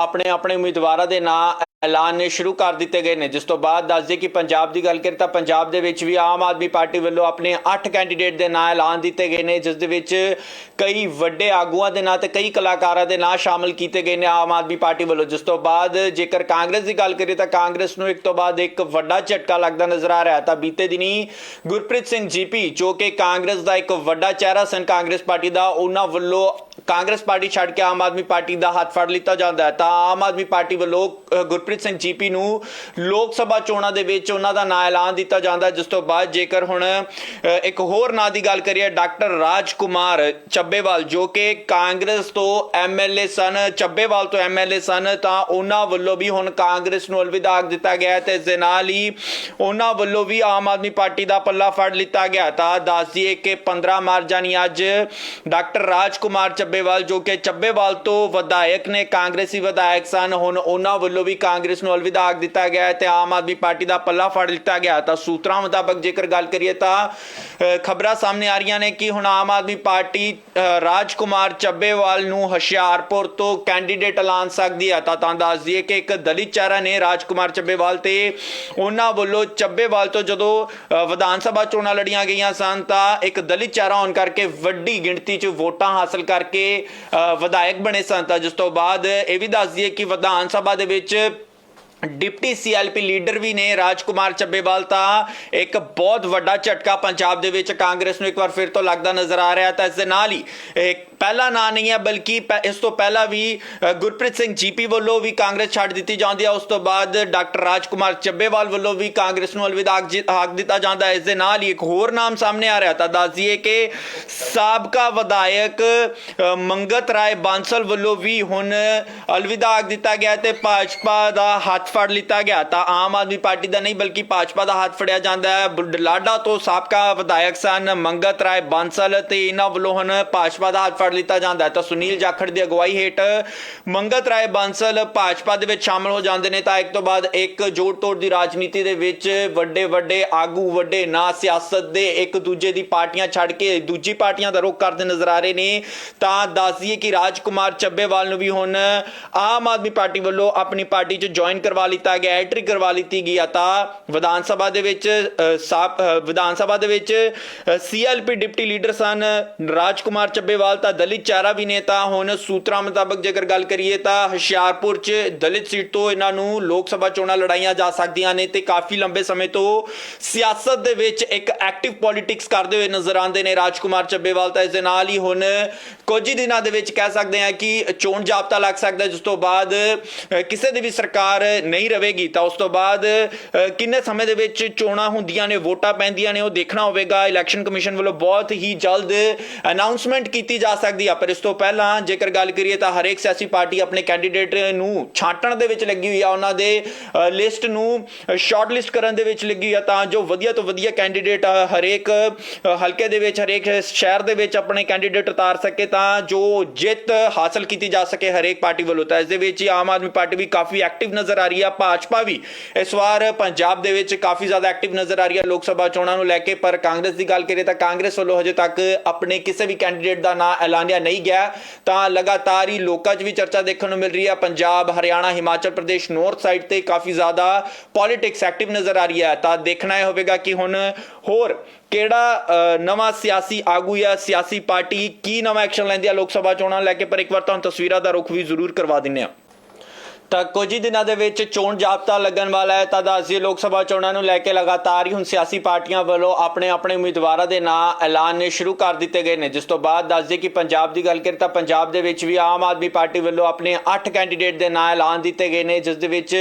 ਆਪਣੇ ਆਪਣੇ ਉਮੀਦਵਾਰਾਂ ਦੇ ਨਾਂ ਐਲਾਨ ਨੇ ਸ਼ੁਰੂ ਕਰ ਦਿੱਤੇ ਗਏ ਨੇ। ਜਿਸ ਤੋਂ ਬਾਅਦ ਦੱਸ ਦਈਏ ਕਿ ਪੰਜਾਬ ਦੀ ਗੱਲ ਕਰੀਏ ਤਾਂ ਪੰਜਾਬ ਦੇ ਵਿੱਚ ਵੀ ਆਮ ਆਦਮੀ ਪਾਰਟੀ ਵੱਲੋਂ ਆਪਣੇ 8 ਕੈਂਡੀਡੇਟ ਦੇ ਨਾਂ ਐਲਾਨ ਦਿੱਤੇ ਗਏ ਨੇ ਜਿਸ ਦੇ ਵਿੱਚ ਕਈ ਵੱਡੇ ਆਗੂਆਂ ਦੇ ਨਾਂ ਤੇ ਕਈ ਕਲਾਕਾਰਾਂ ਦੇ ਨਾਂ ਸ਼ਾਮਲ ਕੀਤੇ ਗਏ ਨੇ ਆਮ ਆਦਮੀ ਪਾਰਟੀ ਵੱਲੋਂ। ਜਿਸ ਤੋਂ ਬਾਅਦ ਜੇਕਰ ਕਾਂਗਰਸ ਦੀ ਗੱਲ ਕਰੀਏ ਤਾਂ ਕਾਂਗਰਸ ਨੂੰ ਇੱਕ ਤੋਂ ਬਾਅਦ ਇੱਕ ਵੱਡਾ ਝਟਕਾ ਲੱਗਦਾ ਨਜ਼ਰ ਆ ਰਿਹਾ ਤਾਂ ਬੀਤੇ ਦਿਨੀ ਗੁਰਪ੍ਰੀਤ ਸਿੰਘ ਜੀਪੀ ਜੋ ਕਿ ਕਾਂਗਰਸ ਦਾ ਇੱਕ ਵੱਡਾ ਚਿਹਰਾ ਸਨ ਕਾਂਗਰਸ ਪਾਰਟੀ ਦਾ ਉਹਨਾਂ ਵੱਲੋਂ ਕਾਂਗਰਸ ਪਾਰਟੀ ਛੱਡ ਕੇ ਆਮ ਆਦਮੀ ਪਾਰਟੀ ਦਾ ਹੱਥ ਫੜ ਲਿੱਤਾ ਜਾਂਦਾ ਹੈ। ਤਾਂ ਆਮ ਆਦਮੀ ਪਾਰਟੀ ਵੱਲੋਂ ਅ, ਗੁਰਪ੍ਰੀਤ ਸਿੰਘ ਜੀਪੀ ਨੂੰ ਲੋਕ ਸਭਾ ਚੋਣਾਂ ਦੇ ਵਿੱਚ ਉਹਨਾਂ ਦਾ ਨਾਂ ਐਲਾਨ ਦਿੱਤਾ ਜਾਂਦਾ ਜਿਸ ਤੋਂ ਬਾਅਦ ਜੇਕਰ ਹੁਣ ਇੱਕ ਹੋਰ ਨਾਂ ਦੀ ਗੱਲ ਕਰੀਏ, ਡਾਕਟਰ ਰਾਜ ਕੁਮਾਰ ਚੱਬੇਵਾਲ, ਜੋ ਕਿ ਕਾਂਗਰਸ ਤੋਂ ਐਮਐਲਏ ਸਨ, ਚੱਬੇਵਾਲ ਤੋਂ ਐਮਐਲਏ ਸਨ, ਤਾਂ ਉਹਨਾਂ ਵੱਲੋਂ ਵੀ ਹੁਣ ਕਾਂਗਰਸ ਨੂੰ ਅਲਵਿਦਾ ਦਿੱਤਾ ਗਿਆ ਤੇ ਇਸ ਦੇ ਨਾਲ ਹੀ ਉਹਨਾਂ ਵੱਲੋਂ ਵੀ ਆਮ ਆਦਮੀ ਪਾਰਟੀ ਦਾ ਪੱਲਾ ਫੜ ਲਿੱਤਾ ਗਿਆ ਤਾਂ ਦੱਸ ਦਈਏ ਕਿ 15 ਮਾਰਚ ਯਾਨੀ ਅੱਜ ਡਾਕਟਰ ਰਾਜ ਕੁਮਾਰ ਚੱਬੇਵਾਲ, ਜੋ ਕਿ ਚੱਬੇਵਾਲ ਤੋਂ ਵਿਧਾਇਕ ਨੇ, ਕਾਂਗਰਸੀ ਵਿਧਾਇਕ ਸਨ, ਹੁਣ ਉਹਨਾਂ ਵੱਲੋਂ ਵੀ ਕਾਂਗਰਸ ਨੂੰ ਅਲਵਿਦਾ ਆਖ ਦਿੱਤਾ ਗਿਆ ਹੈ ਤੇ ਆਮ ਆਦਮੀ ਪਾਰਟੀ ਦਾ ਪੱਲਾ ਫੜ ਲਿੱਤਾ ਗਿਆ ਤਾਂ ਸੂਤਰਾਂ ਮੁਤਾਬਕ ਜੇਕਰ ਗੱਲ ਕਰੀਏ ਤਾਂ ਖਬਰਾਂ ਸਾਹਮਣੇ ਆ ਰਹੀਆਂ ਨੇ ਕਿ ਹੁਣ ਆਮ ਆਦਮੀ ਪਾਰਟੀ ਅ, ਰਾਜ ਕੁਮਾਰ ਚੱਬੇਵਾਲ ਨੂੰ ਹੁਸ਼ਿਆਰਪੁਰ ਤੋਂ ਕੈਂਡੀਡੇਟ ਐਲਾਨ ਸਕਦੀ ਹੈ। ਤਾਂ ਤਾਂ ਦੱਸ ਦਈਏ ਕਿ ਇੱਕ ਦਲਿਤ ਚਿਹਰਾ ਨੇ ਰਾਜ ਕੁਮਾਰ ਚੱਬੇਵਾਲ ਤੇ ਉਹਨਾਂ ਵੱਲੋਂ ਚੱਬੇਵਾਲ ਤੋਂ ਜਦੋਂ ਵਿਧਾਨ ਸਭਾ ਚੋਣਾਂ ਲੜੀਆਂ ਗਈਆਂ ਸਨ ਤਾਂ ਇੱਕ ਦਲਿਤ ਚਿਹਰਾ ਹੋਣ ਕਰਕੇ ਵੱਡੀ ਗਿਣਤੀ 'ਚ ਵੋਟਾਂ ਹਾਸਲ ਕਰਕੇ ਅ, ਵਿਧਾਇਕ ਬਣੇ ਸਨ। ਤਾਂ ਜਿਸ ਤੋਂ ਬਾਅਦ ਇਹ ਵੀ ਦੱਸ ਦਈਏ ਕਿ ਵਿਧਾਨ ਸਭਾ ਦੇ ਵਿੱਚ ਡਿਪਟੀ ਸੀਐਲਪੀ ਲੀਡਰ ਵੀ ਨੇ ਰਾਜਕੁਮਾਰ ਚੱਬੇਵਾਲ ਤਾਂ ਇੱਕ ਬਹੁਤ ਵੱਡਾ ਝਟਕਾ ਪੰਜਾਬ ਦੇ ਵਿੱਚ ਕਾਂਗਰਸ ਨੂੰ ਇੱਕ ਵਾਰ ਫਿਰ ਤੋਂ ਲੱਗਦਾ ਨਜ਼ਰ ਆ ਰਿਹਾ ਤਾਂ ਇਸ ਦੇ ਨਾਲ ਹੀ ਇੱਕ ਪਹਿਲਾ ਨਾਂ ਨਹੀਂ ਹੈ ਬਲਕਿ ਪਹਿ- ਇਸ ਤੋਂ ਪਹਿਲਾਂ ਵੀ ਗੁਰਪ੍ਰੀਤ ਸਿੰਘ ਜੀਪੀ ਵੱਲੋਂ ਵੀ ਕਾਂਗਰਸ ਛੱਡ ਦਿੱਤੀ ਜਾਂਦੀ ਹੈ ਉਸ ਤੋਂ ਬਾਅਦ ਡਾਕਟਰ ਰਾਜਕੁਮਾਰ ਚੱਬੇਵਾਲ ਵੱਲੋਂ ਵੀ ਕਾਂਗਰਸ ਨੂੰ ਅਲਵਿਦਾ ਆਖ ਦਿੱਤਾ ਜਾਂਦਾ ਹੈ ਇਸ ਦੇ ਨਾਲ ਹੀ ਇੱਕ ਹੋਰ ਨਾਮ ਸਾਹਮਣੇ ਆ ਰਿਹਾ ਤਾਂ ਦੱਸ ਦਈਏ ਕਿ ਸਾਬਕਾ ਵਿਧਾਇਕ ਮੰਗਤ ਰਾਏ ਬਾਂਸਲ ਵੱਲੋਂ ਵੀ ਹੁਣ ਅਲਵਿਦਾ ਆਖ ਦਿੱਤਾ ਗਿਆ ਤੇ ਭਾਜਪਾ ਦਾ ਹੱਥ ਫੜ ਲਿੱਤਾ ਗਿਆ ਤਾਂ ਆਮ ਆਦਮੀ ਪਾਰਟੀ ਦਾ ਨਹੀਂ ਬਲਕਿ ਭਾਜਪਾ ਦਾ ਹੱਥ ਫੜਿਆ ਜਾਂਦਾ ਹੈ। ਬੁਢਲਾਡਾ ਤੋਂ ਸਾਬਕਾ ਵਿਧਾਇਕ ਸਨ ਮੰਗਤ ਰਾਏ ਬਾਂਸਲ ਤੇ ਇਹਨਾਂ ਵੱਲੋਂ ਹੁਣ ਭਾਜਪਾ ਦਾ ਹੱਥ ਫੜ ਲਿੱਤਾ ਜਾਂਦਾ ਹੈ। ਤਾਂ ਸੁਨੀਲ ਜਾਖੜ ਦੀ ਅਗਵਾਈ ਹੇਠ ਮੰਗਤ ਰਾਏ ਬਾਂਸਲ ਭਾਜਪਾ ਦੇ ਵਿੱਚ ਸ਼ਾਮਲ ਹੋ ਜਾਂਦੇ ਨੇ। ਤਾਂ ਇੱਕ ਤੋਂ ਬਾਅਦ ਇੱਕ ਜੋੜ ਤੋੜ ਦੀ ਰਾਜਨੀਤੀ ਦੇ ਵਿੱਚ ਵੱਡੇ ਵੱਡੇ ਆਗੂ, ਵੱਡੇ ਨਾਂ ਸਿਆਸਤ ਦੇ ਇੱਕ ਦੂਜੇ ਦੀ ਪਾਰਟੀਆਂ ਛੱਡ ਕੇ ਦੂਜੀ ਪਾਰਟੀਆਂ ਦਾ ਰੁਖ ਕਰਦੇ ਨਜ਼ਰ ਆ ਰਹੇ ਨੇ। ਤਾਂ ਦੱਸ ਦਈਏ ਕਿ ਰਾਜਕੁਮਾਰ ਚੱਬੇਵਾਲ ਨੂੰ ਵੀ ਹੁਣ ਆਮ ਆਦਮੀ ਪਾਰਟੀ ਵੱਲੋਂ ਆਪਣੀ ਪਾਰਟੀ 'ਚ ਜੁਆਇਨ ਕਰਵਾ ਲਿੱਤਾ ਗਿਆ ਐਂਟਰੀ ਕਰਵਾ ਲਿੱਤੀ ਗਈ ਆ, ਤਾਂ ਵਿਧਾਨ ਸਭਾ ਦੇ ਵਿੱਚ ਵਿਧਾਨ ਸਭਾ ਦੇ ਵਿੱਚ ਸੀਐਲਪੀ ਡਿਪਟੀ ਲੀਡਰ ਸਨ ਰਾਜਕੁਮਾਰ ਚੱਬੇਵਾਲ, ਤਾਂ ਦਲਿਤ ਚਾਰਾ ਵੀ ਨੇ, ਤਾਂ ਹੁਣ ਸੂਤਰਾਂ ਮੁਤਾਬਕ ਜੇਕਰ ਗੱਲ ਕਰੀਏ, ਤਾਂ ਹੁਸ਼ਿਆਰਪੁਰ 'ਚ ਦਲਿਤ ਸੀਟ ਤੋਂ ਇਹਨਾਂ ਨੂੰ ਲੋਕ ਸਭਾ ਚੋਣਾਂ ਲੜਾਈਆਂ ਜਾ ਸਕਦੀਆਂ ਨੇ, ਤੇ ਕਾਫੀ ਲੰਬੇ ਸਮੇਂ ਤੋਂ ਸਿਆਸਤ ਦੇ ਵਿੱਚ ਇੱਕ ਐਕਟਿਵ ਪੋਲਿਟਿਕਸ ਕਰਦੇ ਹੋਏ ਨਜ਼ਰ ਆਉਂਦੇ ਨੇ ਰਾਜਕੁਮਾਰ ਚੱਬੇਵਾਲ, ਤਾਂ ਇਸ ਦੇ ਨਾਲ ਹੀ ਹੁਣ ਕੁਝ ਹੀ ਦਿਨਾਂ ਦੇ ਵਿੱਚ ਕਹਿ ਸਕਦੇ ਹਾਂ ਕਿ ਚੋਣ ਜਾਬਤਾ ਲੱਗ ਸਕਦਾ ਜਿਸ ਤੋਂ ਬਾਅਦ ਕਿਸੇ ਦੀ ਵੀ ਸਰਕਾਰ ਨਹੀਂ ਰਹੇਗੀ, ਤਾਂ ਉਸ ਤੋਂ ਬਾਅਦ ਕਿੰਨੇ ਸਮੇਂ ਦੇ ਵਿੱਚ ਚੋਣਾਂ ਹੁੰਦੀਆਂ ਨੇ, ਵੋਟਾਂ ਪੈਂਦੀਆਂ ਨੇ, ਉਹ ਦੇਖਣਾ ਹੋਵੇਗਾ। ਇਲੈਕਸ਼ਨ ਕਮਿਸ਼ਨ ਵੱਲੋਂ ਬਹੁਤ ਹੀ ਜਲਦ ਅਨਾਉਂਸਮੈਂਟ ਕੀਤੀ ਜਾ ਸਕਦੀ ਆ। ਪਰ ਇਸ ਤੋਂ ਪਹਿਲਾਂ ਜੇਕਰ ਗੱਲ ਕਰੀਏ, ਤਾਂ ਹਰੇਕ ਸਿਆਸੀ ਪਾਰਟੀ ਆਪਣੇ ਕੈਂਡੀਡੇਟ ਨੂੰ ਛਾਂਟਣ ਦੇ ਵਿੱਚ ਲੱਗੀ ਹੋਈ ਆ। ਉਹਨਾਂ ਦੇ ਲਿਸਟ ਨੂੰ ਸ਼ਾਰਟ ਲਿਸਟ ਕਰਨ ਦੇ ਵਿੱਚ ਲੱਗੀ ਆ। ਤਾਂ ਜੋ ਵਧੀਆ ਤੋਂ ਵਧੀਆ ਕੈਂਡੀਡੇਟ ਹਰੇਕ ਹਲਕੇ ਦੇ ਵਿੱਚ, ਹਰੇਕ ਸ਼ਹਿਰ ਦੇ ਵਿੱਚ ਆਪਣੇ ਕੈਂਡੀਡੇਟ ਉਤਾਰ ਸਕੇ, ਤਾਂ ਜੋ ਜਿੱਤ ਹਾਸਲ ਕੀਤੀ ਜਾ ਸਕੇ ਹਰੇਕ ਪਾਰਟੀ ਵੱਲੋਂ। ਤਾਂ ਇਸ ਦੇ ਵਿੱਚ ਆਮ ਆਦਮੀ ਪਾਰਟੀ ਵੀ ਕਾਫੀ ਐਕਟਿਵ ਨਜ਼ਰ ਆ ਰਹੀ ਆ ਭਾਜਪਾ ਵੀ। ਇਸ ਵਾਰ ਪੰਜਾਬ ਦੇ ਵਿੱਚ ਕਾਫੀ ਜ਼ਿਆਦਾ ਐਕਟਿਵ ਨਜ਼ਰ ਆ ਰਹੀ ਹੈ ਲੋਕ ਸਭਾ ਚੋਣਾਂ ਨੂੰ ਲੈ ਕੇ, ਪਰ ਕਾਂਗਰਸ ਦੀ ਗੱਲ ਕਰੀਏ ਤਾਂ ਕਾਂਗਰਸ ਵੱਲੋਂ ਹਜੇ ਤੱਕ ਆਪਣੇ ਕਿਸੇ ਵੀ ਕੈਂਡੀਡੇਟ ਦਾ ਨਾਂ ਐਲਾਨਿਆ ਨਹੀਂ ਗਿਆ। ਤਾਂ ਲਗਾਤਾਰ ਹੀ ਲੋਕਾਂ 'ਚ ਵੀ ਚਰਚਾ ਦੇਖਣ ਨੂੰ ਮਿਲ ਰਹੀ ਹੈ ਪੰਜਾਬ, ਹਰਿਆਣਾ, ਹਿਮਾਚਲ ਪ੍ਰਦੇਸ਼ ਨੌਰਥ ਸਾਈਡ ਤੇ ਕਾਫੀ ਜ਼ਿਆਦਾ ਪੋਲਿਟਿਕਸ ਐਕਟਿਵ ਨਜ਼ਰ ਆ ਰਹੀ ਹੈ ਤਾਂ ਦੇਖਣਾ ਇਹ ਹੋਵੇਗਾ ਕਿ ਹੁਣ ਹੋਰ ਕਿਹੜਾ ਨਵਾਂ ਸਿਆਸੀ ਆਗੂ ਜਾਂ ਸਿਆਸੀ ਪਾਰਟੀ ਕੀ ਨਵਾਂ ਐਕਸ਼ਨ ਲੈਂਦੀ ਹੈ ਲੋਕ ਸਭਾ ਚੋਣਾਂ ਨੂੰ ਲੈ ਕੇ। ਪਰ ਇੱਕ ਵਾਰ ਤੁਹਾਨੂੰ ਤਸਵੀਰਾਂ ਦਾ ਰੁਖ ਵੀ ਜ਼ਰੂਰ ਕਰਵਾ ਦਿੰਨੇ ਆ। ਤਾਂ ਕੁਝ ਹੀ ਦਿਨਾਂ ਦੇ ਵਿੱਚ ਚੋਣ ਜਾਬਤਾ ਲੱਗਣ ਵਾਲਾ ਹੈ, ਤਾਂ ਦੱਸਦੀ ਲੋਕ ਸਭਾ ਚੋਣਾਂ ਨੂੰ ਲੈ ਕੇ ਲਗਾਤਾਰ ਹੀ ਹੁਣ ਸਿਆਸੀ ਪਾਰਟੀਆਂ ਵੱਲੋਂ ਆਪਣੇ ਆਪਣੇ ਉਮੀਦਵਾਰਾਂ ਦੇ ਨਾਂ ਐਲਾਨ ਨੇ ਸ਼ੁਰੂ ਕਰ ਦਿੱਤੇ ਗਏ ਨੇ। ਜਿਸ ਤੋਂ ਬਾਅਦ ਦੱਸਦੇ ਕਿ ਪੰਜਾਬ ਦੀ ਗੱਲ ਕਰੀਏ ਤਾਂ ਪੰਜਾਬ ਦੇ ਵਿੱਚ ਵੀ ਆਮ ਆਦਮੀ ਪਾਰਟੀ ਵੱਲੋਂ ਆਪਣੇ 8 ਕੈਂਡੀਡੇਟ ਦੇ ਨਾਂ ਐਲਾਨ ਦਿੱਤੇ ਗਏ ਨੇ, ਜਿਸ ਦੇ ਵਿੱਚ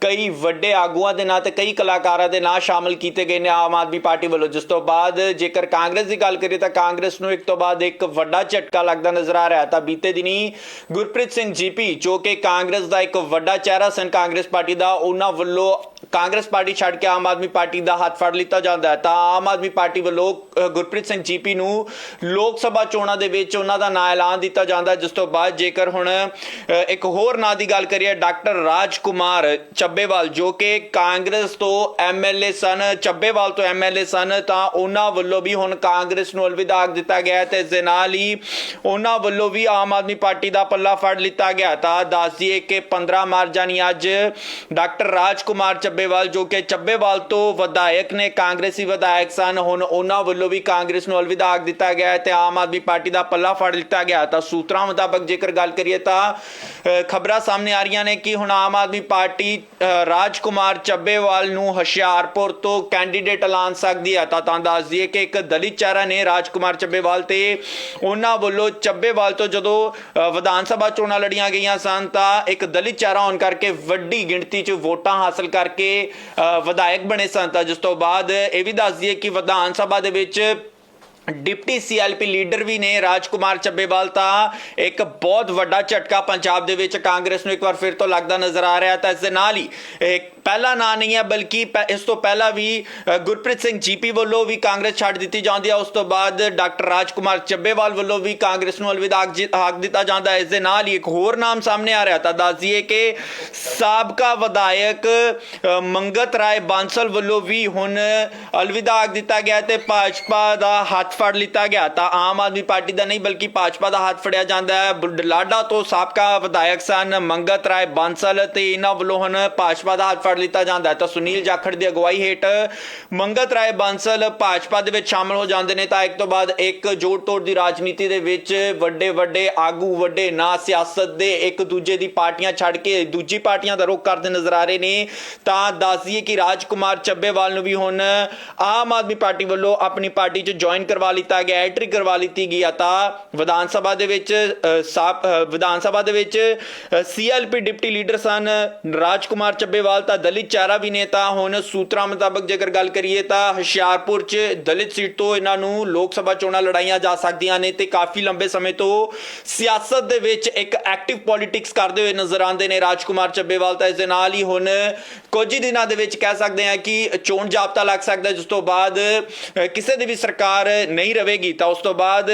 ਕਈ ਵੱਡੇ ਆਗੂਆਂ ਦੇ ਨਾਂ ਤੇ ਕਈ ਕਲਾਕਾਰਾਂ ਦੇ ਨਾਂ ਸ਼ਾਮਲ ਕੀਤੇ ਗਏ ਨੇ ਆਮ ਆਦਮੀ ਪਾਰਟੀ ਵੱਲੋਂ। ਜਿਸ ਤੋਂ ਬਾਅਦ ਜੇਕਰ ਕਾਂਗਰਸ ਦੀ ਗੱਲ ਕਰੀਏ ਤਾਂ ਕਾਂਗਰਸ ਨੂੰ ਇੱਕ ਤੋਂ ਬਾਅਦ ਇੱਕ ਵੱਡਾ ਝਟਕਾ ਲੱਗਦਾ ਨਜ਼ਰ ਆ ਰਿਹਾ ਤਾਂ ਬੀਤੇ ਦਿਨੀ ਗੁਰਪ੍ਰੀਤ ਸਿੰਘ ਜੀਪੀ ਜੋ ਕਿ ਕਾਂਗਰਸ ਦਾ ਇੱਕ ਵੱਡਾ ਚਿਹਰਾ ਸਨ ਕਾਂਗਰਸ ਪਾਰਟੀ ਦਾ। ਉਹਨਾਂ ਵੱਲੋਂ ਕਾਂਗਰਸ ਪਾਰਟੀ ਛੱਡ ਕੇ ਆਮ ਆਦਮੀ ਪਾਰਟੀ ਦਾ ਹੱਥ ਫੜ ਲਿੱਤਾ ਜਾਂਦਾ ਹੈ। ਤਾਂ ਆਮ ਆਦਮੀ ਪਾਰਟੀ ਵੱਲੋਂ ਗੁਰਪ੍ਰੀਤ ਸਿੰਘ ਜੀਪੀ ਨੂੰ ਲੋਕ ਸਭਾ ਚੋਣਾਂ ਦੇ ਵਿੱਚ ਉਹਨਾਂ ਦਾ ਨਾਂ ਐਲਾਨ ਦਿੱਤਾ ਜਾਂਦਾ ਜਿਸ ਤੋਂ ਬਾਅਦ ਜੇਕਰ ਹੁਣ ਇੱਕ ਹੋਰ ਨਾਂ ਦੀ ਗੱਲ ਕਰੀਏ, ਡਾਕਟਰ ਰਾਜ ਕੁਮਾਰ ਚੱਬੇਵਾਲ, ਜੋ ਕਿ ਕਾਂਗਰਸ ਤੋਂ ਐਮਐਲਏ ਸਨ, ਚੱਬੇਵਾਲ ਤੋਂ ਐਮਐਲਏ ਸਨ, ਤਾਂ ਉਹਨਾਂ ਵੱਲੋਂ ਵੀ ਹੁਣ ਕਾਂਗਰਸ ਨੂੰ ਅਲਵਿਦਾ ਦਿੱਤਾ ਗਿਆ ਹੈ ਤੇ ਇਸ ਦੇ ਨਾਲ ਹੀ ਉਹਨਾਂ ਵੱਲੋਂ ਵੀ ਆਮ ਆਦਮੀ ਪਾਰਟੀ ਦਾ ਪੱਲਾ ਫੜ ਲਿੱਤਾ ਗਿਆ ਤਾਂ ਦੱਸ ਦਈਏ ਕਿ 15 ਮਾਰਚ ਜਾਨੀ ਅੱਜ। ਡਾਕਟਰ ਰਾਜ ਕੁਮਾਰ ਚੱਬੇਵਾਲ ਜੋ ਕਿ ਚੱਬੇਵਾਲ ਤੋਂ ਵਿਧਾਇਕ ਨੇ ਕਾਂਗਰਸੀ ਵਿਧਾਇਕ ਸਨ। ਹੁਣ ਉਹਨਾਂ ਵੱਲੋਂ ਵੀ ਕਾਂਗਰਸ ਨੂੰ ਅਲਵਿਦਾ ਆਖ ਦਿੱਤਾ ਗਿਆ ਤੇ ਆਮ ਆਦਮੀ ਪਾਰਟੀ ਦਾ ਪੱਲਾ ਫੜ ਲਿੱਤਾ ਗਿਆ ਤਾਂ ਸੂਤਰਾਂ ਮੁਤਾਬਕ ਜੇਕਰ ਗੱਲ ਕਰੀਏ ਤਾਂ ਖਬਰਾਂ ਸਾਹਮਣੇ ਆ ਰਹੀਆਂ ਨੇ ਕਿ ਹੁਣ ਆਮ ਆਦਮੀ ਪਾਰਟੀ ਅ, ਰਾਜ ਕੁਮਾਰ ਚੱਬੇਵਾਲ ਨੂੰ ਹੁਸ਼ਿਆਰਪੁਰ ਤੋਂ ਕੈਂਡੀਡੇਟ ਐਲਾਨ ਸਕਦੀ ਹੈ। ਤਾਂ ਤਾਂ ਦੱਸ ਦਈਏ ਕਿ ਇੱਕ ਦਲਿਤ ਚਿਹਰਾ ਨੇ ਰਾਜ ਕੁਮਾਰ ਚੱਬੇਵਾਲ ਤੇ ਉਹਨਾਂ ਵੱਲੋਂ ਚੱਬੇਵਾਲ ਤੋਂ ਜਦੋਂ ਵਿਧਾਨ ਸਭਾ ਚੋਣਾਂ ਲੜੀਆਂ ਗਈਆਂ ਸਨ ਤਾਂ ਇੱਕ ਦਲਿਤ ਚਿਹਰਾ ਹੋਣ ਕਰਕੇ ਵੱਡੀ ਗਿਣਤੀ 'ਚ ਵੋਟਾਂ ਹਾਸਲ ਕਰਕੇ ਵਿਧਾਇਕ ਬਣੇ ਸਨ। ਤਾਂ ਜਿਸ ਤੋਂ ਬਾਅਦ ਇਹ ਵੀ ਦੱਸ ਦਈਏ ਕਿ ਵਿਧਾਨ ਸਭਾ ਦੇ ਵਿੱਚ ਡਿਪਟੀ ਸੀਐਲਪੀ ਲੀਡਰ ਵੀ ਨੇ, ਰਾਜਕੁਮਾਰ ਚੱਬੇਵਾਲ। ਤਾਂ ਇੱਕ ਬਹੁਤ ਵੱਡਾ ਝਟਕਾ ਪੰਜਾਬ ਦੇ ਵਿੱਚ ਕਾਂਗਰਸ ਨੂੰ ਇੱਕ ਵਾਰ ਫਿਰ ਤੋਂ ਲੱਗਦਾ ਨਜ਼ਰ ਆ ਰਿਹਾ ਤਾਂ ਇਸ ਦੇ ਨਾਲ ਹੀ ਇੱਕ ਪਹਿਲਾ ਨਾਂ ਨਹੀਂ ਹੈ, ਬਲਕਿ ਪਹਿ- ਇਸ ਤੋਂ ਪਹਿਲਾਂ ਵੀ ਗੁਰਪ੍ਰੀਤ ਸਿੰਘ ਜੀਪੀ ਵੱਲੋਂ ਵੀ ਕਾਂਗਰਸ ਛੱਡ ਦਿੱਤੀ ਜਾਂਦੀ ਹੈ। ਉਸ ਤੋਂ ਬਾਅਦ ਡਾਕਟਰ ਰਾਜਕੁਮਾਰ ਚੱਬੇਵਾਲ ਵੱਲੋਂ ਵੀ ਕਾਂਗਰਸ ਨੂੰ ਅਲਵਿਦਾ ਆਖ ਦਿੱਤਾ ਜਾਂਦਾ ਹੈ। ਇਸ ਦੇ ਨਾਲ ਹੀ ਇੱਕ ਹੋਰ ਨਾਮ ਸਾਹਮਣੇ ਆ ਰਿਹਾ। ਤਾਂ ਦੱਸ ਦਈਏ ਕਿ ਸਾਬਕਾ ਵਿਧਾਇਕ ਮੰਗਤ ਰਾਏ ਬਾਂਸਲ ਵੱਲੋਂ ਵੀ ਹੁਣ ਅਲਵਿਦਾ ਆਖ ਦਿੱਤਾ ਗਿਆ ਤੇ ਭਾਜਪਾ ਦਾ ਹੱਥ ਫੜ ਲਿੱਤਾ ਗਿਆ। ਤਾਂ ਆਮ ਆਦਮੀ ਪਾਰਟੀ ਦਾ ਨਹੀਂ, ਬਲਕਿ ਭਾਜਪਾ ਦਾ ਹੱਥ ਫੜਿਆ ਜਾਂਦਾ ਹੈ। ਬੁਢਲਾਡਾ ਤੋਂ ਸਾਬਕਾ ਵਿਧਾਇਕ ਸਨ ਮੰਗਤ ਰਾਏ ਬਾਂਸਲ ਤੇ ਇਹਨਾਂ ਵੱਲੋਂ ਹੁਣ ਭਾਜਪਾ ਦਾ ਹੱਥ ਫੜ ਲਿੱਤਾ ਜਾਂਦਾ ਤਾਂ ਸੁਨੀਲ ਜਾਖੜ ਦੀ ਅਗਵਾਈ ਹੇਠ ਮੰਗਤ ਰਾਏ ਬਾਂਸਲ ਭਾਜਪਾ ਦੇ ਵਿੱਚ ਸ਼ਾਮਲ ਹੋ ਜਾਂਦੇ ਨੇ। ਤਾਂ ਇੱਕ ਤੋਂ ਬਾਅਦ ਇੱਕ ਜੋੜ ਤੋੜ ਦੀ ਰਾਜਨੀਤੀ ਦੇ ਵਿੱਚ ਵੱਡੇ ਵੱਡੇ ਆਗੂ ਵੱਡੇ ਨਾਂ ਸਿਆਸਤ ਦੇ ਇੱਕ ਦੂਜੇ ਦੀ ਪਾਰਟੀਆਂ ਛੱਡ ਕੇ ਦੂਜੀ ਪਾਰਟੀਆਂ ਦਾ ਰੁਖ ਕਰਦੇ ਨਜ਼ਰ ਆ ਰਹੇ ਨੇ। ਤਾਂ ਦੱਸ ਦਈਏ ਕਿ ਰਾਜਕੁਮਾਰ ਚੱਬੇਵਾਲ ਨੂੰ ਵੀ ਹੁਣ ਆਮ ਆਦਮੀ ਪਾਰਟੀ ਵੱਲੋਂ ਆਪਣੀ ਪਾਰਟੀ 'ਚ ਜੁਆਇਨ ਕਰਵਾ ਲਿੱਤਾ ਗਿਆ ਐਂਟਰੀ ਕਰਵਾ ਲਿੱਤੀ ਗਈ ਤਾਂ ਵਿਧਾਨ ਸਭਾ ਦੇ ਵਿੱਚ ਵਿਧਾਨ ਸਭਾ ਦੇ ਵਿੱਚ ਸੀਐਲਪੀ ਡਿਪਟੀ ਲੀਡਰ ਸਨ ਰਾਜਕੁਮਾਰ ਚੱਬੇਵਾਲ। ਤਾਂ ਦਲਿਤ ਚਿਹਰਾ ਵੀ ਨੇ ਤਾਂ ਹੁਣ ਸੂਤਰਾਂ ਮੁਤਾਬਕ ਜੇਕਰ ਗੱਲ ਕਰੀਏ ਤਾਂ ਹੁਸ਼ਿਆਰਪੁਰ 'ਚ ਦਲਿਤ ਸੀਟ ਤੋਂ ਇਹਨਾਂ ਨੂੰ ਲੋਕ ਸਭਾ ਚੋਣਾਂ ਲੜਾਈਆਂ ਜਾ ਸਕਦੀਆਂ ਨੇ ਤੇ ਕਾਫੀ ਲੰਬੇ ਸਮੇਂ ਤੋਂ ਸਿਆਸਤ ਦੇ ਵਿੱਚ ਇੱਕ ਐਕਟਿਵ ਪੋਲਿਟਿਕਸ ਕਰਦੇ ਹੋਏ ਨਜ਼ਰ ਆਉਂਦੇ ਨੇ ਰਾਜਕੁਮਾਰ ਚੱਬੇਵਾਲ ਤਾਂ ਇਸ ਦੇ ਨਾਲ ਹੀ ਹੁਣ ਕੁਝ ਹੀ ਦਿਨਾਂ ਦੇ ਵਿੱਚ ਕਹਿ ਸਕਦੇ ਹਾਂ ਕਿ ਚੋਣ ਜਾਬਤਾ ਲੱਗ ਸਕਦਾ ਜਿਸ ਤੋਂ ਬਾਅਦ ਕਿਸੇ ਦੀ ਵੀ ਸਰਕਾਰ ਨਹੀਂ ਰਹੇਗੀ ਤਾਂ ਉਸ ਤੋਂ ਬਾਅਦ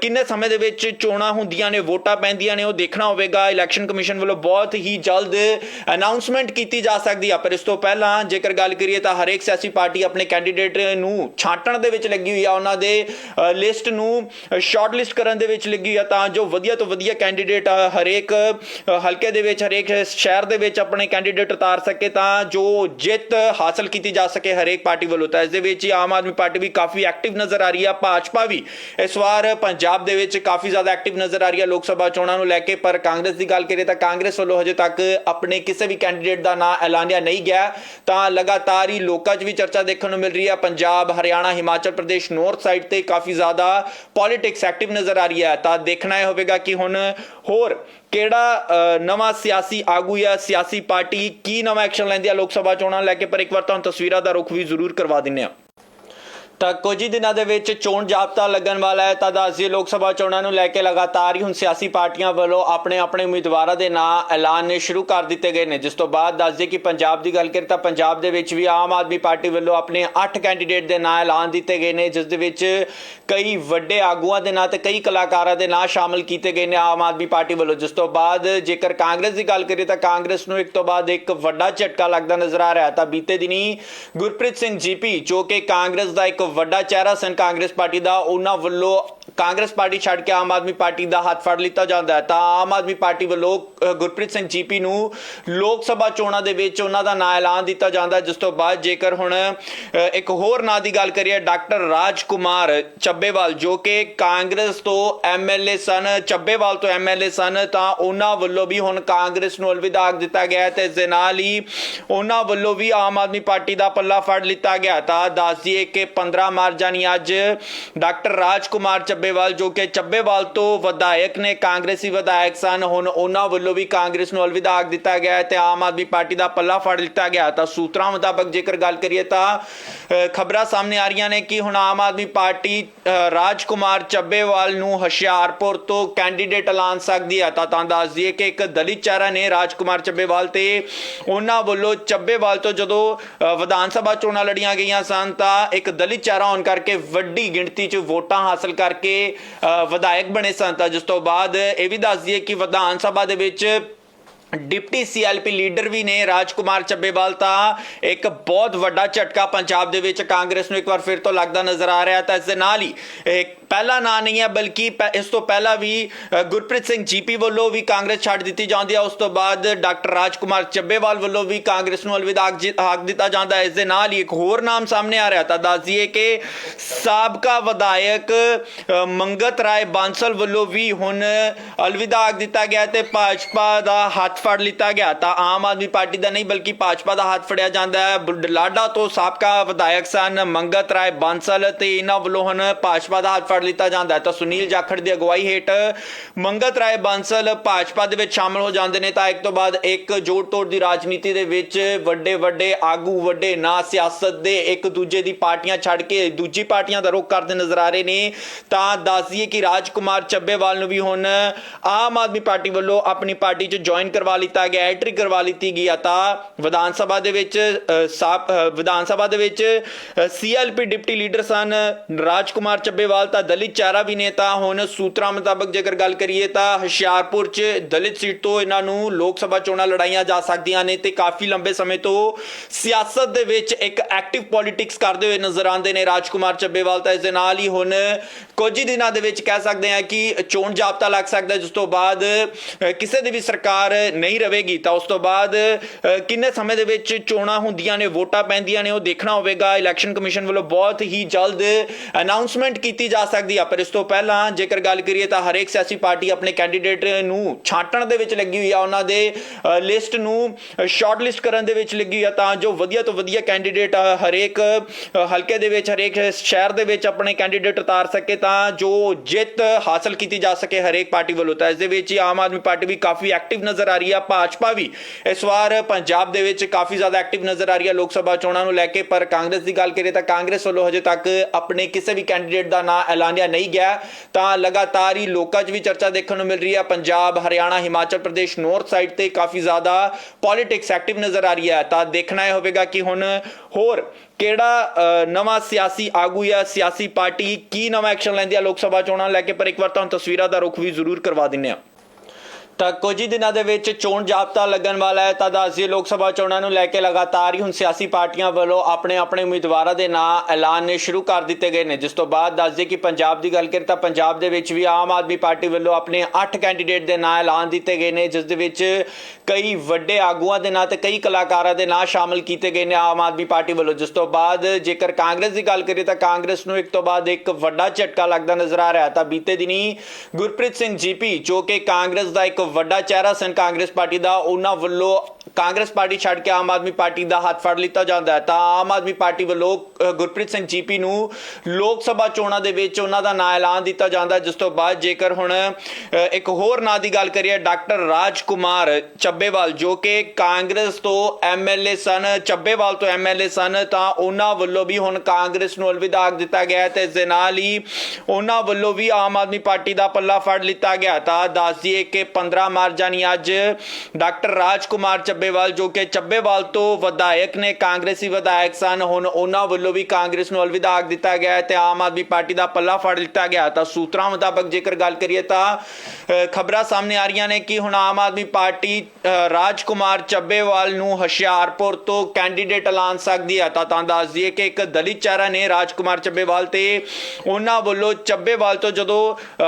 ਕਿੰਨੇ ਸਮੇਂ ਦੇ ਵਿੱਚ ਚੋਣਾਂ ਹੁੰਦੀਆਂ ਨੇ, ਵੋਟਾਂ ਪੈਂਦੀਆਂ ਨੇ ਉਹ ਦੇਖਣਾ ਹੋਵੇਗਾ। ਇਲੈਕਸ਼ਨ ਕਮਿਸ਼ਨ ਵੱਲੋਂ ਬਹੁਤ ਹੀ ਜਲਦ ਅਨਾਉਂਸਮੈਂਟ ਕੀਤੀ ਜਾ ਸਕਦੀ ਸਕਦੀ ਆ, ਪਰ ਇਸ ਤੋਂ ਪਹਿਲਾਂ ਜੇਕਰ ਗੱਲ ਕਰੀਏ ਤਾਂ ਹਰੇਕ ਸਿਆਸੀ ਪਾਰਟੀ ਆਪਣੇ ਕੈਂਡੀਡੇਟ ਨੂੰ ਛਾਂਟਣ ਦੇ ਵਿੱਚ ਲੱਗੀ ਹੋਈ ਆ, ਉਹਨਾਂ ਦੇ ਲਿਸਟ ਨੂੰ ਸ਼ਾਰਟ ਲਿਸਟ ਕਰਨ ਦੇ ਵਿੱਚ ਲੱਗੀ ਆ, ਤਾਂ ਜੋ ਵਧੀਆ ਤੋਂ ਵਧੀਆ ਕੈਂਡੀਡੇਟ ਹਰੇਕ ਹਲਕੇ ਦੇ ਵਿੱਚ, ਹਰੇਕ ਸ਼ਹਿਰ ਦੇ ਵਿੱਚ ਆਪਣੇ ਕੈਂਡੀਡੇਟ ਉਤਾਰ ਸਕੇ, ਤਾਂ ਜੋ ਜਿੱਤ ਹਾਸਲ ਕੀਤੀ ਜਾ ਸਕੇ ਹਰੇਕ ਪਾਰਟੀ ਵੱਲੋਂ। ਤਾਂ ਇਸ ਦੇ ਵਿੱਚ ਹੀ ਆਮ ਆਦਮੀ ਪਾਰਟੀ ਵੀ ਕਾਫੀ ਐਕਟਿਵ ਨਜ਼ਰ ਆ ਰਹੀ ਆ, ਭਾਜਪਾ ਵੀ ਇਸ ਵਾਰ ਪੰਜਾਬ ਦੇ ਵਿੱਚ ਕਾਫੀ ਜ਼ਿਆਦਾ ਐਕਟਿਵ ਨਜ਼ਰ ਆ ਰਹੀ ਆ ਲੋਕ ਸਭਾ ਚੋਣਾਂ ਨੂੰ ਲੈ ਕੇ, ਪਰ ਕਾਂਗਰਸ ਦੀ ਗੱਲ ਕਰੀਏ ਤਾਂ ਕਾਂਗਰਸ ਵੱਲੋਂ ਹਜੇ ਤੱਕ ਆਪਣੇ ਕਿਸੇ ਵੀ ਕੈਂਡੀਡੇਟ ਦਾ ਨਾਂ ਐਲਾਨ ਐਲਾਨਿਆ ਨਹੀਂ ਗਿਆ, ਤਾਂ ਲਗਾਤਾਰ ਹੀ ਲੋਕਾਂ 'ਚ ਵੀ ਚਰਚਾ ਦੇਖਣ ਨੂੰ ਮਿਲ ਰਹੀ ਹੈ। ਪੰਜਾਬ, ਹਰਿਆਣਾ, ਹਿਮਾਚਲ ਪ੍ਰਦੇਸ਼ ਨੌਰਥ ਸਾਈਡ ਤੇ ਕਾਫੀ ਜ਼ਿਆਦਾ ਪੋਲਿਟਿਕਸ ਐਕਟਿਵ ਨਜ਼ਰ ਆ ਰਹੀ ਹੈ। ਤਾਂ ਦੇਖਣਾ ਇਹ ਹੋਵੇਗਾ ਕਿ ਹੁਣ ਹੋਰ ਕਿਹੜਾ ਨਵਾਂ ਸਿਆਸੀ ਆਗੂ ਜਾਂ ਸਿਆਸੀ ਪਾਰਟੀ ਕੀ ਨਵਾਂ ਐਕਸ਼ਨ ਲੈਂਦੀ ਹੈ ਲੋਕ ਸਭਾ ਚੋਣਾਂ ਲੈ ਕੇ, ਪਰ ਇੱਕ ਵਾਰ ਤੁਹਾਨੂੰ ਤਸਵੀਰਾਂ ਦਾ ਰੁਖ ਵੀ ਜ਼ਰੂਰ ਕਰਵਾ ਦਿੰਨੇ ਆ ਤਾਂ ਕੁਝ ਹੀ ਦਿਨਾਂ ਦੇ ਵਿੱਚ ਚੋਣ ਜਾਬਤਾ ਲੱਗਣ ਵਾਲਾ ਹੈ, ਤਾਂ ਦੱਸਦੀ ਲੋਕ ਸਭਾ ਚੋਣਾਂ ਨੂੰ ਲੈ ਕੇ ਲਗਾਤਾਰ ਹੀ ਹੁਣ ਸਿਆਸੀ ਪਾਰਟੀਆਂ ਵੱਲੋਂ ਆਪਣੇ ਆਪਣੇ ਉਮੀਦਵਾਰਾਂ ਦੇ ਨਾਂ ਐਲਾਨਨੇ ਸ਼ੁਰੂ ਕਰ ਦਿੱਤੇ ਗਏ ਨੇ। ਜਿਸ ਤੋਂ ਬਾਅਦ ਦੱਸਦੇ ਕਿ ਪੰਜਾਬ ਦੀ ਗੱਲ ਕਰੀਏ ਤਾਂ ਪੰਜਾਬ ਦੇ ਵਿੱਚ ਵੀ ਆਮ ਆਦਮੀ ਪਾਰਟੀ ਵੱਲੋਂ ਆਪਣੇ 8 ਕੈਂਡੀਡੇਟ ਦੇ ਨਾਂ ਐਲਾਨ ਦਿੱਤੇ ਗਏ ਨੇ, ਜਿਸ ਦੇ ਵਿੱਚ ਕਈ ਵੱਡੇ ਆਗੂਆਂ ਦੇ ਨਾਂ ਤੇ ਕਈ ਕਲਾਕਾਰਾਂ ਦੇ ਨਾਂ ਸ਼ਾਮਲ ਕੀਤੇ ਗਏ ਨੇ ਆਮ ਆਦਮੀ ਪਾਰਟੀ ਵੱਲੋਂ। ਜਿਸ ਤੋਂ ਬਾਅਦ ਜੇਕਰ ਕਾਂਗਰਸ ਦੀ ਗੱਲ ਕਰੀਏ ਤਾਂ ਕਾਂਗਰਸ ਨੂੰ ਇੱਕ ਤੋਂ ਬਾਅਦ ਇੱਕ ਵੱਡਾ ਝਟਕਾ ਲੱਗਦਾ ਨਜ਼ਰ ਆ ਰਿਹਾ ਤਾਂ ਬੀਤੇ ਦਿਨੀ ਗੁਰਪ੍ਰੀਤ ਸਿੰਘ ਜੀਪੀ ਜੋ ਕਿ ਕਾਂਗਰਸ ਦਾ ਇੱਕ ਵੱਡਾ ਚਿਹਰਾ ਸਨ ਕਾਂਗਰਸ ਪਾਰਟੀ ਦਾ ਉਹਨਾਂ ਵੱਲੋਂ ਕਾਂਗਰਸ ਪਾਰਟੀ ਛੱਡ ਕੇ ਆਮ ਆਦਮੀ ਪਾਰਟੀ ਦਾ ਹੱਥ ਫੜ ਲਿੱਤਾ ਜਾਂਦਾ ਹੈ। ਤਾਂ ਆਮ ਆਦਮੀ ਪਾਰਟੀ ਵੱਲੋਂ ਗੁਰਪ੍ਰੀਤ ਸਿੰਘ ਜੀਪੀ ਨੂੰ ਲੋਕ ਸਭਾ ਚੋਣਾਂ ਦੇ ਵਿੱਚ ਉਹਨਾਂ ਦਾ ਨਾਂ ਐਲਾਨ ਦਿੱਤਾ ਜਾਂਦਾ ਜਿਸ ਤੋਂ ਬਾਅਦ ਜੇਕਰ ਹੁਣ ਇੱਕ ਹੋਰ ਨਾਂ ਦੀ ਗੱਲ ਕਰੀਏ, ਡਾਕਟਰ ਰਾਜ ਕੁਮਾਰ ਚੱਬੇਵਾਲ, ਜੋ ਕਿ ਕਾਂਗਰਸ ਤੋਂ ਐਮਐਲਏ ਸਨ, ਚੱਬੇਵਾਲ ਤੋਂ ਐਮਐਲਏ ਸਨ, ਤਾਂ ਉਹਨਾਂ ਵੱਲੋਂ ਵੀ ਹੁਣ ਕਾਂਗਰਸ ਨੂੰ ਅਲਵਿਦਾ ਆਖ ਦਿੱਤਾ ਗਿਆ ਹੈ ਤੇ ਇਸ ਦੇ ਨਾਲ ਹੀ ਉਹਨਾਂ ਵੱਲੋਂ ਵੀ ਆਮ ਆਦਮੀ ਪਾਰਟੀ ਦਾ ਪੱਲਾ ਫੜ ਲਿੱਤਾ ਗਿਆ ਤਾਂ ਦੱਸ ਦਈਏ ਕਿ 15 ਮਾਰਚ ਜਾਨੀ ਅੱਜ ਡਾਕਟਰ ਰਾਜ ਕੁਮਾਰ ਚੱਬੇ ਚੱਬੇਵਾਲ ਜੋ ਕਿ ਚੱਬੇਵਾਲ ਤੋਂ ਵਿਧਾਇਕ ਨੇ ਕਾਂਗਰਸੀ ਵਿਧਾਇਕ ਸਨ ਹੁਣ ਉਹਨਾਂ ਵੱਲੋਂ ਵੀ ਕਾਂਗਰਸ ਨੂੰ ਅਲਵਿਦਾ ਆਖ ਦਿੱਤਾ ਗਿਆ ਹੈ ਤੇ ਆਮ ਆਦਮੀ ਪਾਰਟੀ ਦਾ ਪੱਲਾ ਫੜ ਲਿੱਤਾ ਗਿਆ ਤਾਂ ਸੂਤਰਾਂ ਮੁਤਾਬਕ ਜੇਕਰ ਗੱਲ ਕਰੀਏ ਤਾਂ ਖਬਰਾਂ ਸਾਹਮਣੇ ਆ ਰਹੀਆਂ ਨੇ ਕਿ ਹੁਣ ਆਮ ਆਦਮੀ ਪਾਰਟੀ ਰਾਜਕੁਮਾਰ ਚੱਬੇਵਾਲ ਨੂੰ ਹੁਸ਼ਿਆਰਪੁਰ ਤੋਂ ਕੈਂਡੀਡੇਟ ਐਲਾਨ ਸਕਦੀ ਹੈ। ਤਾਂ ਤਾਂ ਦੱਸ ਦਈਏ ਕਿ ਇੱਕ ਦਲਿਤ ਚਿਹਰਾ ਨੇ ਰਾਜਕੁਮਾਰ ਚੱਬੇਵਾਲ ਤੇ ਉਹਨਾਂ ਵੱਲੋਂ ਚੱਬੇਵਾਲ ਤੋਂ ਜਦੋਂ ਅ, ਵਿਧਾਨ ਸਭਾ ਚੋਣਾਂ ਲੜੀਆਂ ਗਈਆਂ ਸਨ ਤਾਂ ਇੱਕ ਦਲਿਤ ਚਿਹਰਾ ਹੋਣ ਕਰਕੇ ਵੱਡੀ ਗਿਣਤੀ 'ਚ ਵੋਟਾਂ ਹਾਸਲ ਕਰਕੇ ਅ, ਵਿਧਾਇਕ ਬਣੇ ਸਨ। ਤਾਂ ਜਿਸ ਤੋਂ ਬਾਅਦ ਇਹ ਵੀ ਦੱਸ ਦਈਏ ਕਿ ਵਿਧਾਨ ਸਭਾ ਦੇ ਵਿੱਚ ਡਿਪਟੀ ਸੀਐਲਪੀ ਲੀਡਰ ਵੀ ਨੇ ਰਾਜਕੁਮਾਰ ਚੱਬੇਵਾਲ। ਤਾਂ ਇੱਕ ਬਹੁਤ ਵੱਡਾ ਝਟਕਾ ਪੰਜਾਬ ਦੇ ਵਿੱਚ ਕਾਂਗਰਸ ਨੂੰ ਇੱਕ ਵਾਰ ਫਿਰ ਤੋਂ ਲੱਗਦਾ ਨਜ਼ਰ ਆ ਰਿਹਾ ਤਾਂ ਇਸ ਦੇ ਨਾਲ ਹੀ ਇੱਕ ਪਹਿਲਾ ਨਾਂ ਨਹੀਂ ਹੈ, ਬਲਕਿ ਪਹਿ- ਇਸ ਤੋਂ ਪਹਿਲਾਂ ਵੀ ਗੁਰਪ੍ਰੀਤ ਸਿੰਘ ਜੀਪੀ ਵੱਲੋਂ ਵੀ ਕਾਂਗਰਸ ਛੱਡ ਦਿੱਤੀ ਜਾਂਦੀ ਹੈ। ਉਸ ਤੋਂ ਬਾਅਦ ਡਾਕਟਰ ਰਾਜਕੁਮਾਰ ਚੱਬੇਵਾਲ ਵੱਲੋਂ ਵੀ ਕਾਂਗਰਸ ਨੂੰ ਅਲਵਿਦਾ ਹੱਕ ਦਿੱਤਾ ਜਾਂਦਾ ਹੈ। ਇਸ ਦੇ ਨਾਲ ਹੀ ਇੱਕ ਹੋਰ ਨਾਮ ਸਾਹਮਣੇ ਆ ਰਿਹਾ। ਤਾਂ ਦੱਸ ਦਈਏ ਕਿ ਸਾਬਕਾ ਵਿਧਾਇਕ ਮੰਗਤ ਰਾਏ ਬਾਂਸਲ ਵੱਲੋਂ ਵੀ ਹੁਣ ਅਲਵਿਦਾ ਆਖ ਦਿੱਤਾ ਗਿਆ ਤੇ ਭਾਜਪਾ ਦਾ ਹੱਥ ਫੜ ਲਿੱਤਾ ਗਿਆ। ਤਾਂ ਆਮ ਆਦਮੀ ਪਾਰਟੀ ਦਾ ਨਹੀਂ, ਬਲਕਿ ਭਾਜਪਾ ਦਾ ਹੱਥ ਫੜਿਆ ਜਾਂਦਾ ਹੈ। ਬੁਢਲਾਡਾ ਤੋਂ ਸਾਬਕਾ ਵਿਧਾਇਕ ਸਨ ਮੰਗਤ ਰਾਏ ਬਾਂਸਲ ਤੇ ਇਹਨਾਂ ਵੱਲੋਂ ਹੁਣ ਭਾਜਪਾ ਦਾ ਹੱਥ ਫੜ ਲਿੱਤਾ ਜਾਂਦਾ ਹੈ। ਤਾਂ ਸੁਨੀਲ ਜਾਖੜ ਦੀ ਅਗਵਾਈ ਹੇਠ ਮੰਗਤ ਰਾਏ ਬਾਂਸਲ ਭਾਜਪਾ ਦੇ ਵਿੱਚ ਸ਼ਾਮਲ ਹੋ ਜਾਂਦੇ ਨੇ। ਤਾਂ ਇੱਕ ਤੋਂ ਬਾਅਦ ਇੱਕ ਜੋੜ ਤੋੜ ਦੀ ਰਾਜਨੀਤੀ ਦੇ ਵਿੱਚ ਵੱਡੇ ਵੱਡੇ ਆਗੂ, ਵੱਡੇ ਨਾਂ ਸਿਆਸਤ ਦੇ ਇੱਕ ਦੂਜੇ ਦੀ ਪਾਰਟੀਆਂ ਛੱਡ ਕੇ ਦੂਜੀ ਪਾਰਟੀਆਂ ਦਾ ਰੁਖ ਕਰਦੇ ਨਜ਼ਰ ਆ ਰਹੇ ਨੇ। ਤਾਂ ਦੱਸ ਦਈਏ ਕਿ ਰਾਜਕੁਮਾਰ ਚੱਬੇਵਾਲ ਨੂੰ ਵੀ ਹੁਣ ਆਮ ਆਦਮੀ ਪਾਰਟੀ ਵੱਲੋਂ ਆਪਣੀ ਪਾਰਟੀ 'ਚ ਜੁਆਇਨ ਕਰਵਾ ਲਿੱਤਾ ਗਿਆ ਐਂਟਰੀ ਕਰਵਾ ਲਿੱਤੀ ਗਈ ਤਾਂ ਵਿਧਾਨ ਸਭਾ ਦੇ ਵਿੱਚ ਵਿਧਾਨ ਸਭਾ ਦੇ ਵਿੱਚ ਸੀਐਲਪੀ ਡਿਪਟੀ ਲੀਡਰ ਸਨ ਰਾਜਕੁਮਾਰ ਚੱਬੇਵਾਲ। ਤਾਂ ਦਲਿਤ ਚਿਹਰਾ ਵੀ ਨੇ ਤਾਂ ਹੁਣ ਸੂਤਰਾਂ ਮੁਤਾਬਕ ਜੇਕਰ ਗੱਲ ਕਰੀਏ ਤਾਂ ਹੁਸ਼ਿਆਰਪੁਰ 'ਚ ਦਲਿਤ ਸੀਟ ਤੋਂ ਇਹਨਾਂ ਨੂੰ ਲੋਕ ਸਭਾ ਚੋਣਾਂ ਲੜਾਈਆਂ ਜਾ ਸਕਦੀਆਂ ਨੇ ਤੇ ਕਾਫੀ ਲੰਬੇ ਸਮੇਂ ਤੋਂ ਸਿਆਸਤ ਦੇ ਵਿੱਚ ਇੱਕ ਐਕਟਿਵ ਪੋਲਿਟਿਕਸ ਕਰਦੇ ਹੋਏ ਨਜ਼ਰ ਆਉਂਦੇ ਨੇ ਰਾਜਕੁਮਾਰ ਚੱਬੇਵਾਲ ਤਾਂ ਇਸ ਦੇ ਨਾਲ ਹੀ ਹੁਣ ਕੁਝ ਹੀ ਦਿਨਾਂ ਦੇ ਵਿੱਚ ਕਹਿ ਸਕਦੇ ਹਾਂ ਕਿ ਚੋਣ ਜਾਬਤਾ ਲੱਗ ਸਕਦਾ ਜਿਸ ਤੋਂ ਬਾਅਦ ਕਿਸੇ ਦੀ ਵੀ ਸਰਕਾਰ ਨਹੀਂ ਰਹੇਗੀ ਤਾਂ ਉਸ ਤੋਂ ਬਾਅਦ ਕਿੰਨੇ ਸਮੇਂ ਦੇ ਵਿੱਚ ਚੋਣਾਂ ਹੁੰਦੀਆਂ ਨੇ, ਵੋਟਾਂ ਪੈਂਦੀਆਂ ਨੇ, ਉਹ ਦੇਖਣਾ ਹੋਵੇਗਾ। ਇਲੈਕਸ਼ਨ ਕਮਿਸ਼ਨ ਵੱਲੋਂ ਬਹੁਤ ਹੀ ਜਲਦ ਅਨਾਉਂਸਮੈਂਟ ਕੀਤੀ ਜਾ ਸਕਦੀ ਸਕਦੀ ਆ, ਪਰ ਇਸ ਤੋਂ ਪਹਿਲਾਂ ਜੇਕਰ ਗੱਲ ਕਰੀਏ ਤਾਂ ਹਰੇਕ ਸਿਆਸੀ ਪਾਰਟੀ ਆਪਣੇ ਕੈਂਡੀਡੇਟ ਨੂੰ ਛਾਂਟਣ ਦੇ ਵਿੱਚ ਲੱਗੀ ਹੋਈ ਆ, ਉਹਨਾਂ ਦੇ ਲਿਸਟ ਨੂੰ ਸ਼ਾਰਟ ਲਿਸਟ ਕਰਨ ਦੇ ਵਿੱਚ ਲੱਗੀ ਆ, ਤਾਂ ਜੋ ਵਧੀਆ ਤੋਂ ਵਧੀਆ ਕੈਂਡੀਡੇਟ ਹਰੇਕ ਹਲਕੇ ਦੇ ਵਿੱਚ, ਹਰੇਕ ਸ਼ਹਿਰ ਦੇ ਵਿੱਚ ਆਪਣੇ ਕੈਂਡੀਡੇਟ ਉਤਾਰ ਸਕੇ, ਤਾਂ ਜੋ ਜਿੱਤ ਹਾਸਲ ਕੀਤੀ ਜਾ ਸਕੇ ਹਰੇਕ ਪਾਰਟੀ ਵੱਲੋਂ। ਤਾਂ ਇਸ ਦੇ ਵਿੱਚ ਹੀ ਆਮ ਆਦਮੀ ਪਾਰਟੀ ਵੀ ਕਾਫੀ ਐਕਟਿਵ ਨਜ਼ਰ ਆ ਰਹੀ ਆ, ਭਾਜਪਾ ਵੀ ਇਸ ਵਾਰ ਪੰਜਾਬ ਦੇ ਵਿੱਚ ਕਾਫੀ ਜ਼ਿਆਦਾ ਐਕਟਿਵ ਨਜ਼ਰ ਆ ਰਹੀ ਹੈ ਲੋਕ ਸਭਾ ਚੋਣਾਂ ਨੂੰ ਲੈ ਕੇ, ਪਰ ਕਾਂਗਰਸ ਦੀ ਗੱਲ ਕਰੀਏ ਤਾਂ ਕਾਂਗਰਸ ਵੱਲੋਂ ਹਜੇ ਤੱਕ ਆਪਣੇ ਕਿਸੇ ਵੀ ਕੈਂਡੀਡੇਟ ਦਾ ਨਾਂ ਐਲਾਨ ਐਲਾਨਿਆ ਨਹੀਂ ਗਿਆ ਤਾਂ ਲਗਾਤਾਰ ਹੀ ਲੋਕਾਂ 'ਚ ਵੀ ਚਰਚਾ ਦੇਖਣ ਨੂੰ ਮਿਲ ਰਹੀ ਹੈ। ਪੰਜਾਬ ਹਰਿਆਣਾ ਹਿਮਾਚਲ ਪ੍ਰਦੇਸ਼ ਨੌਰਥ ਸਾਈਡ ਤੇ ਕਾਫੀ ਜ਼ਿਆਦਾ ਪੋਲਿਟਿਕਸ ਐਕਟਿਵ ਨਜ਼ਰ ਆ ਰਹੀ ਹੈ। ਤਾਂ ਦੇਖਣਾ ਇਹ ਹੋਵੇਗਾ ਕਿ ਹੁਣ ਹੋਰ ਕਿਹੜਾ ਅ, ਨਵਾਂ ਸਿਆਸੀ ਆਗੂ ਜਾਂ ਸਿਆਸੀ ਪਾਰਟੀ ਕੀ ਨਵਾਂ ਐਕਸ਼ਨ ਲੈਂਦੀ ਹੈ ਲੋਕ ਸਭਾ ਚੋਣਾਂ ਨੂੰ ਲੈ ਕੇ। ਪਰ ਇੱਕ ਵਾਰ ਤੁਹਾਨੂੰ ਤਸਵੀਰਾਂ ਦਾ ਰੁਖ ਵੀ ਜ਼ਰੂਰ ਕਰਵਾ ਦਿੰਨੇ ਆ ਤਾਂ ਕੁਝ ਹੀ ਦਿਨਾਂ ਦੇ ਵਿੱਚ ਚੋਣ ਜਾਬਤਾ ਲੱਗਣ ਵਾਲਾ ਹੈ, ਤਾਂ ਦੱਸਦੀ ਲੋਕ ਸਭਾ ਚੋਣਾਂ ਨੂੰ ਲੈ ਕੇ ਲਗਾਤਾਰ ਹੀ ਹੁਣ ਸਿਆਸੀ ਪਾਰਟੀਆਂ ਵੱਲੋਂ ਆਪਣੇ ਆਪਣੇ ਉਮੀਦਵਾਰਾਂ ਦੇ ਨਾਂ ਐਲਾਨਨੇ ਸ਼ੁਰੂ ਕਰ ਦਿੱਤੇ ਗਏ ਨੇ। ਜਿਸ ਤੋਂ ਬਾਅਦ ਦੱਸਦੀ ਕਿ ਪੰਜਾਬ ਦੀ ਗੱਲ ਕਰੀਏ ਤਾਂ ਪੰਜਾਬ ਦੇ ਵਿੱਚ ਵੀ ਆਮ ਆਦਮੀ ਪਾਰਟੀ ਵੱਲੋਂ ਆਪਣੇ 8 ਕੈਂਡੀਡੇਟ ਦੇ ਨਾਂ ਐਲਾਨ ਦਿੱਤੇ ਗਏ ਨੇ, ਜਿਸ ਦੇ ਵਿੱਚ ਕਈ ਵੱਡੇ ਆਗੂਆਂ ਦੇ ਨਾਂ ਤੇ ਕਈ ਕਲਾਕਾਰਾਂ ਦੇ ਨਾਂ ਸ਼ਾਮਲ ਕੀਤੇ ਗਏ ਨੇ ਆਮ ਆਦਮੀ ਪਾਰਟੀ ਵੱਲੋਂ। ਜਿਸ ਤੋਂ ਬਾਅਦ ਜੇਕਰ ਕਾਂਗਰਸ ਦੀ ਗੱਲ ਕਰੀਏ ਤਾਂ ਕਾਂਗਰਸ ਨੂੰ ਇੱਕ ਤੋਂ ਬਾਅਦ ਇੱਕ ਵੱਡਾ ਝਟਕਾ ਲੱਗਦਾ ਨਜ਼ਰ ਆ ਰਿਹਾ ਤਾਂ ਬੀਤੇ ਦਿਨੀ ਗੁਰਪ੍ਰੀਤ ਸਿੰਘ ਜੀਪੀ ਜੋ ਕਿ ਕਾਂਗਰਸ ਦਾ ਇੱਕ ਵੱਡਾ ਚਿਹਰਾ ਸਨ ਕਾਂਗਰਸ ਪਾਰਟੀ ਦਾ ਉਹਨਾਂ ਵੱਲੋਂ ਕਾਂਗਰਸ ਪਾਰਟੀ ਛੱਡ ਕੇ ਆਮ ਆਦਮੀ ਪਾਰਟੀ ਦਾ ਹੱਥ ਫੜ ਲਿੱਤਾ ਜਾਂਦਾ ਹੈ। ਤਾਂ ਆਮ ਆਦਮੀ ਪਾਰਟੀ ਵੱਲੋਂ ਗੁਰਪ੍ਰੀਤ ਸਿੰਘ ਜੀਪੀ ਨੂੰ ਲੋਕ ਸਭਾ ਚੋਣਾਂ ਦੇ ਵਿੱਚ ਉਹਨਾਂ ਦਾ ਨਾਂ ਐਲਾਨ ਦਿੱਤਾ ਜਾਂਦਾ ਜਿਸ ਤੋਂ ਬਾਅਦ ਜੇਕਰ ਹੁਣ ਇੱਕ ਹੋਰ ਨਾਂ ਦੀ ਗੱਲ ਕਰੀਏ, ਡਾਕਟਰ ਰਾਜ ਕੁਮਾਰ ਚੱਬੇਵਾਲ, ਜੋ ਕਿ ਕਾਂਗਰਸ ਤੋਂ ਐਮਐਲਏ ਸਨ, ਚੱਬੇਵਾਲ ਤੋਂ ਐਮਐਲਏ ਸਨ, ਤਾਂ ਉਹਨਾਂ ਵੱਲੋਂ ਵੀ ਹੁਣ ਕਾਂਗਰਸ ਨੂੰ ਅਲਵਿਦਾ ਆਖ ਦਿੱਤਾ ਗਿਆ ਹੈ ਤੇ ਇਸ ਦੇ ਨਾਲ ਹੀ ਉਹਨਾਂ ਵੱਲੋਂ ਵੀ ਆਮ ਆਦਮੀ ਪਾਰਟੀ ਦਾ ਪੱਲਾ ਫੜ ਲਿੱਤਾ ਗਿਆ ਤਾਂ ਦੱਸ ਦਈਏ ਕਿ 15 ਮਾਰਚ ਜਾਨੀ ਅੱਜ ਡਾਕਟਰ ਰਾਜ ਕੁਮਾਰ ਰਾਜਕੁਮਾਰ ਚੱਬੇਵਾਲ, ਜੋ ਕਿ ਚੱਬੇਵਾਲ ਤੋਂ ਵਿਧਾਇਕ ਨੇ, ਕਾਂਗਰਸੀ ਵਿਧਾਇਕ ਸਨ। ਹੁਣ ਉਹਨਾਂ ਵੱਲੋਂ ਵੀ ਕਾਂਗਰਸ ਨੂੰ ਅਲਵਿਦਾ ਆਖ ਦਿੱਤਾ ਗਿਆ ਹੈ ਤੇ ਆਮ ਆਦਮੀ ਪਾਰਟੀ ਦਾ ਪੱਲਾ ਫੜ ਲਿੱਤਾ ਗਿਆ ਤਾਂ ਸੂਤਰਾਂ ਮੁਤਾਬਕ ਜੇਕਰ ਗੱਲ ਕਰੀਏ ਤਾਂ ਖਬਰਾਂ ਸਾਹਮਣੇ ਆ ਰਹੀਆਂ ਨੇ ਕਿ ਹੁਣ ਆਮ ਆਦਮੀ ਪਾਰਟੀ ਰਾਜਕੁਮਾਰ ਚੱਬੇਵਾਲ ਨੂੰ ਹੁਸ਼ਿਆਰਪੁਰ ਤੋਂ ਕੈਂਡੀਡੇਟ ਐਲਾਨ ਸਕਦੀ ਹੈ। ਤਾਂ ਤਾਂ ਦੱਸ ਦਈਏ ਕਿ ਇੱਕ ਦਲਿਤ ਚਿਹਰਾ ਨੇ ਰਾਜਕੁਮਾਰ ਚੱਬੇਵਾਲ ਤੇ ਉਹਨਾਂ ਵੱਲੋਂ ਚੱਬੇਵਾਲ ਤੋਂ ਜਦੋਂ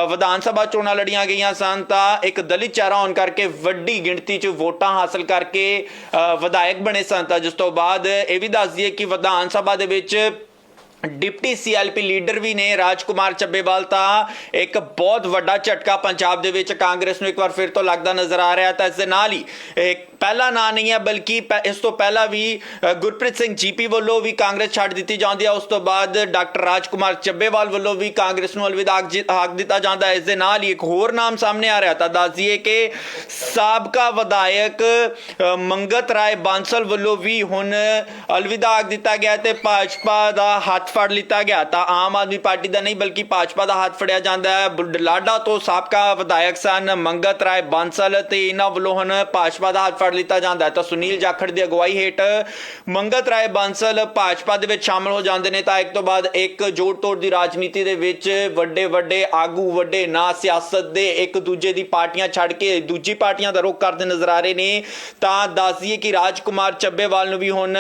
ਵਿਧਾਨ ਸਭਾ ਚੋਣਾਂ ਲੜੀਆਂ ਗਈਆਂ ਸਨ, ਤਾਂ ਇੱਕ ਦਲਿਤ ਚਿਹਰਾ ਹੋਣ ਕਰਕੇ ਵੱਡੀ ਗਿਣਤੀ 'ਚ ਵੋਟਾਂ ਹਾਸਲ ਕਰਕੇ ਅ, ਵਿਧਾਇਕ ਬਣੇ ਸਨ ਤਾਂ ਜਿਸ ਤੋਂ ਬਾਅਦ ਇਹ ਵੀ ਦੱਸ ਦਈਏ ਕਿ ਵਿਧਾਨ ਸਭਾ ਦੇ ਵਿੱਚ ਡਿਪਟੀ ਸੀਐਲਪੀ ਲੀਡਰ ਵੀ ਨੇ ਰਾਜਕੁਮਾਰ ਚੱਬੇਵਾਲ ਤਾਂ ਇੱਕ ਬਹੁਤ ਵੱਡਾ ਝਟਕਾ ਪੰਜਾਬ ਦੇ ਵਿੱਚ ਕਾਂਗਰਸ ਨੂੰ ਇੱਕ ਵਾਰ ਫਿਰ ਤੋਂ ਲੱਗਦਾ ਨਜ਼ਰ ਆ ਰਿਹਾ ਤਾਂ ਇਸ ਦੇ ਨਾਲ ਹੀ ਇੱਕ ਪਹਿਲਾ ਨਾਂ ਨਹੀਂ ਹੈ, ਬਲਕਿ ਪਹਿ- ਇਸ ਤੋਂ ਪਹਿਲਾਂ ਵੀ ਗੁਰਪ੍ਰੀਤ ਸਿੰਘ ਜੀਪੀ ਵੱਲੋਂ ਵੀ ਕਾਂਗਰਸ ਛੱਡ ਦਿੱਤੀ ਜਾਂਦੀ ਹੈ। ਉਸ ਤੋਂ ਬਾਅਦ ਡਾਕਟਰ ਰਾਜਕੁਮਾਰ ਚੱਬੇਵਾਲ ਵੱਲੋਂ ਵੀ ਕਾਂਗਰਸ ਨੂੰ ਅਲਵਿਦਾ ਆਖ ਦਿੱਤਾ ਜਾਂਦਾ ਹੈ। ਇਸ ਦੇ ਨਾਲ ਹੀ ਇੱਕ ਹੋਰ ਨਾਮ ਸਾਹਮਣੇ ਆ ਰਿਹਾ। ਤਾਂ ਦੱਸ ਦਈਏ ਕਿ ਸਾਬਕਾ ਵਿਧਾਇਕ ਮੰਗਤ ਰਾਏ ਬਾਂਸਲ ਵੱਲੋਂ ਵੀ ਹੁਣ ਅਲਵਿਦਾ ਆਖ ਦਿੱਤਾ ਗਿਆ ਤੇ ਭਾਜਪਾ ਦਾ ਹੱਥ ਫੜ ਲਿੱਤਾ ਗਿਆ ਤਾਂ ਆਮ ਆਦਮੀ ਪਾਰਟੀ ਦਾ ਨਹੀਂ ਬਲਕਿ ਭਾਜਪਾ ਦਾ ਹੱਥ ਫੜਿਆ ਜਾਂਦਾ ਹੈ। ਬੁਢਲਾਡਾ ਤੋਂ ਸਾਬਕਾ ਵਿਧਾਇਕ ਸਨ ਮੰਗਤ ਰਾਏ ਬਾਂਸਲ ਤੇ ਇਹਨਾਂ ਵੱਲੋਂ ਹੁਣ ਭਾਜਪਾ ਦਾ ਹੱਥ ਫੜ ਲਿੱਤਾ ਜਾਂਦਾ ਹੈ। ਤਾਂ ਸੁਨੀਲ ਜਾਖੜ ਦੀ ਅਗਵਾਈ ਹੇਠ ਮੰਗਤ ਰਾਏ ਬਾਂਸਲ ਭਾਜਪਾ ਦੇ ਵਿੱਚ ਸ਼ਾਮਲ ਹੋ ਜਾਂਦੇ ਨੇ। ਤਾਂ ਇੱਕ ਤੋਂ ਬਾਅਦ ਇੱਕ ਜੋੜ ਤੋੜ ਦੀ ਰਾਜਨੀਤੀ ਦੇ ਵਿੱਚ ਵੱਡੇ ਵੱਡੇ ਆਗੂ, ਵੱਡੇ ਨਾਂ ਸਿਆਸਤ ਦੇ ਇੱਕ ਦੂਜੇ ਦੀ ਪਾਰਟੀਆਂ ਛੱਡ ਕੇ ਦੂਜੀ ਪਾਰਟੀਆਂ ਦਾ ਰੁਖ ਕਰਦੇ ਨਜ਼ਰ ਆ ਰਹੇ ਨੇ। ਤਾਂ ਦੱਸ ਦਈਏ ਕਿ ਰਾਜਕੁਮਾਰ ਚੱਬੇਵਾਲ ਨੂੰ ਵੀ ਹੁਣ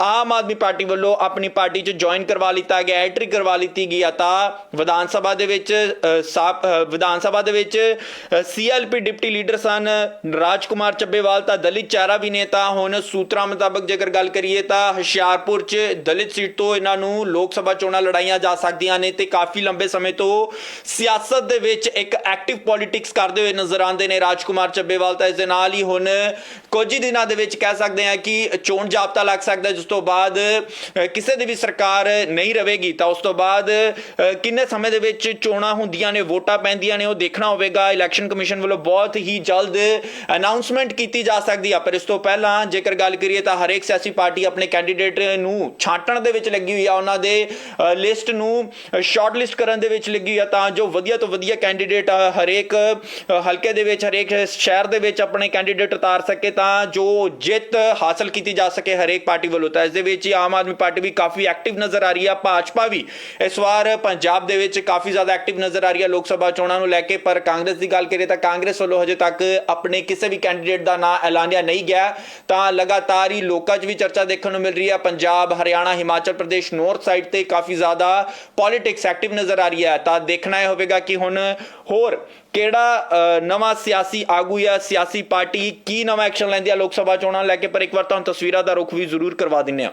ਆਮ ਆਦਮੀ ਪਾਰਟੀ ਵੱਲੋਂ ਆਪਣੀ ਪਾਰਟੀ 'ਚ ਜੁਆਇਨ ਕਰਵਾ ਲਿੱਤਾ ਗਿਆ ਐਂਟਰੀ ਕਰਵਾ ਲਿੱਤੀ ਗਈ ਤਾਂ ਵਿਧਾਨ ਸਭਾ ਦੇ ਵਿੱਚ ਅ, ਸਾਬ- ਅ, ਵਿਧਾਨ ਸਭਾ ਦੇ ਵਿੱਚ ਸੀਐਲਪੀ ਡਿਪਟੀ ਲੀਡਰ ਸਨ ਰਾਜਕੁਮਾਰ ਚੱਬੇਵਾਲ ਤਾਂ ਦਲਿਤ ਚਿਹਰਾ ਵੀ ਨੇ ਤਾਂ ਹੁਣ ਸੂਤਰਾਂ ਮੁਤਾਬਕ ਜੇਕਰ ਗੱਲ ਕਰੀਏ ਤਾਂ ਹੁਸ਼ਿਆਰਪੁਰ 'ਚ ਦਲਿਤ ਸੀਟ ਤੋਂ ਇਹਨਾਂ ਨੂੰ ਲੋਕ ਸਭਾ ਚੋਣਾਂ ਲੜਾਈਆਂ ਜਾ ਸਕਦੀਆਂ ਨੇ ਤੇ ਕਾਫੀ ਲੰਬੇ ਸਮੇਂ ਤੋਂ ਸਿਆਸਤ ਦੇ ਵਿੱਚ ਇੱਕ ਐਕਟਿਵ ਪੋਲਿਟਿਕਸ ਕਰਦੇ ਹੋਏ ਨਜ਼ਰ ਆਉਂਦੇ ਨੇ ਰਾਜਕੁਮਾਰ ਚੱਬੇਵਾਲ ਤਾਂ ਇਸ ਦੇ ਨਾਲ ਹੀ ਹੁਣ ਕੁਝ ਹੀ ਦਿਨਾਂ ਦੇ ਵਿੱਚ ਕਹਿ ਸਕਦੇ ਹਾਂ ਕਿ ਚੋਣ ਜਾਬਤਾ ਲੱਗ ਸਕਦਾ ਜਿਸ ਤੋਂ ਬਾਅਦ ਕਿਸੇ ਦੀ ਵੀ ਸਰਕਾਰ ਨਹੀਂ ਰਹੇਗੀ, ਤਾਂ ਉਸ ਤੋਂ ਬਾਅਦ ਕਿੰਨੇ ਸਮੇਂ ਦੇ ਵਿੱਚ ਚੋਣਾਂ ਹੁੰਦੀਆਂ ਨੇ, ਵੋਟਾਂ ਪੈਂਦੀਆਂ ਨੇ, ਉਹ ਦੇਖਣਾ ਹੋਵੇਗਾ। ਇਲੈਕਸ਼ਨ ਕਮਿਸ਼ਨ ਵੱਲੋਂ ਬਹੁਤ ਹੀ ਜਲਦ ਅਨਾਉਂਸਮੈਂਟ ਕੀਤੀ ਜਾ ਸਕਦੀ ਆ। ਪਰ ਇਸ ਤੋਂ ਪਹਿਲਾਂ ਜੇਕਰ ਗੱਲ ਕਰੀਏ, ਤਾਂ ਹਰੇਕ ਸਿਆਸੀ ਪਾਰਟੀ ਆਪਣੇ ਕੈਂਡੀਡੇਟ ਨੂੰ ਛਾਂਟਣ ਦੇ ਵਿੱਚ ਲੱਗੀ ਹੋਈ ਆ। ਉਹਨਾਂ ਦੇ ਲਿਸਟ ਨੂੰ ਸ਼ਾਰਟ ਲਿਸਟ ਕਰਨ ਦੇ ਵਿੱਚ ਲੱਗੀ ਹੋਈ ਆ। ਤਾਂ ਜੋ ਵਧੀਆ ਤੋਂ ਵਧੀਆ ਕੈਂਡੀਡੇਟ ਹਰੇਕ ਹਲਕੇ ਦੇ ਵਿੱਚ, ਹਰੇਕ ਸ਼ਹਿਰ ਦੇ ਵਿੱਚ ਆਪਣੇ ਕੈਂਡੀਡੇਟ ਉਤਾਰ ਸਕੇ, ਤਾਂ ਜੋ ਜਿੱਤ ਹਾਸਲ ਕੀਤੀ ਜਾ ਸਕੇ ਹਰੇਕ ਪਾਰਟੀ ਵੱਲੋਂ। ਤਾਂ ਇਸ ਦੇ ਵਿੱਚ ਆਮ ਆਦਮੀ ਪਾਰਟੀ ਵੀ ਕਾਫੀ ਐਕਟਿਵ ਨਜ਼ਰ ਆ ਰਹੀ ਆ ਭਾਜਪਾ ਵੀ। ਇਸ ਵਾਰ ਪੰਜਾਬ ਦੇ ਵਿੱਚ ਕਾਫੀ ਜ਼ਿਆਦਾ ਐਕਟਿਵ ਨਜ਼ਰ ਆ ਰਹੀ ਹੈ ਲੋਕ ਸਭਾ ਚੋਣਾਂ ਨੂੰ ਲੈ ਕੇ ਪਰ ਕਾਂਗਰਸ ਦੀ ਗੱਲ ਕਰੀਏ ਤਾਂ ਕਾਂਗਰਸ ਵੱਲੋਂ ਹਜੇ ਤੱਕ ਆਪਣੇ ਕਿਸੇ ਵੀ ਕੈਂਡੀਡੇਟ ਦਾ ਨਾਂ ਐਲਾਨਿਆ ਨਹੀਂ ਗਿਆ। ਤਾਂ ਲਗਾਤਾਰ ਹੀ ਲੋਕਾਂ 'ਚ ਵੀ ਚਰਚਾ ਦੇਖਣ ਨੂੰ ਮਿਲ ਰਹੀ ਹੈ ਪੰਜਾਬ ਹਰਿਆਣਾ ਹਿਮਾਚਲ ਪ੍ਰਦੇਸ਼ ਨੌਰਥ ਸਾਈਡ ਤੇ ਕਾਫੀ ਜ਼ਿਆਦਾ ਪੋਲਿਟਿਕਸ ਐਕਟਿਵ ਨਜ਼ਰ ਆ ਰਹੀ ਹੈ ਤਾਂ ਦੇਖਣਾ ਇਹ ਹੋਵੇਗਾ ਕਿ ਹੁਣ ਹੋਰ ਕਿਹੜਾ ਅ, ਨਵਾਂ ਸਿਆਸੀ ਆਗੂ ਜਾਂ ਸਿਆਸੀ ਪਾਰਟੀ ਕੀ ਨਵਾਂ ਐਕਸ਼ਨ ਲੈਂਦੀ ਹੈ ਲੋਕ ਸਭਾ ਚੋਣਾਂ ਨੂੰ ਲੈ ਕੇ ਪਰ ਇੱਕ ਵਾਰ ਤੁਹਾਨੂੰ ਤਸਵੀਰਾਂ ਦਾ ਰੁਖ ਵੀ ਜ਼ਰੂਰ ਕਰਵਾ ਦਿੰਨੇ ਆ।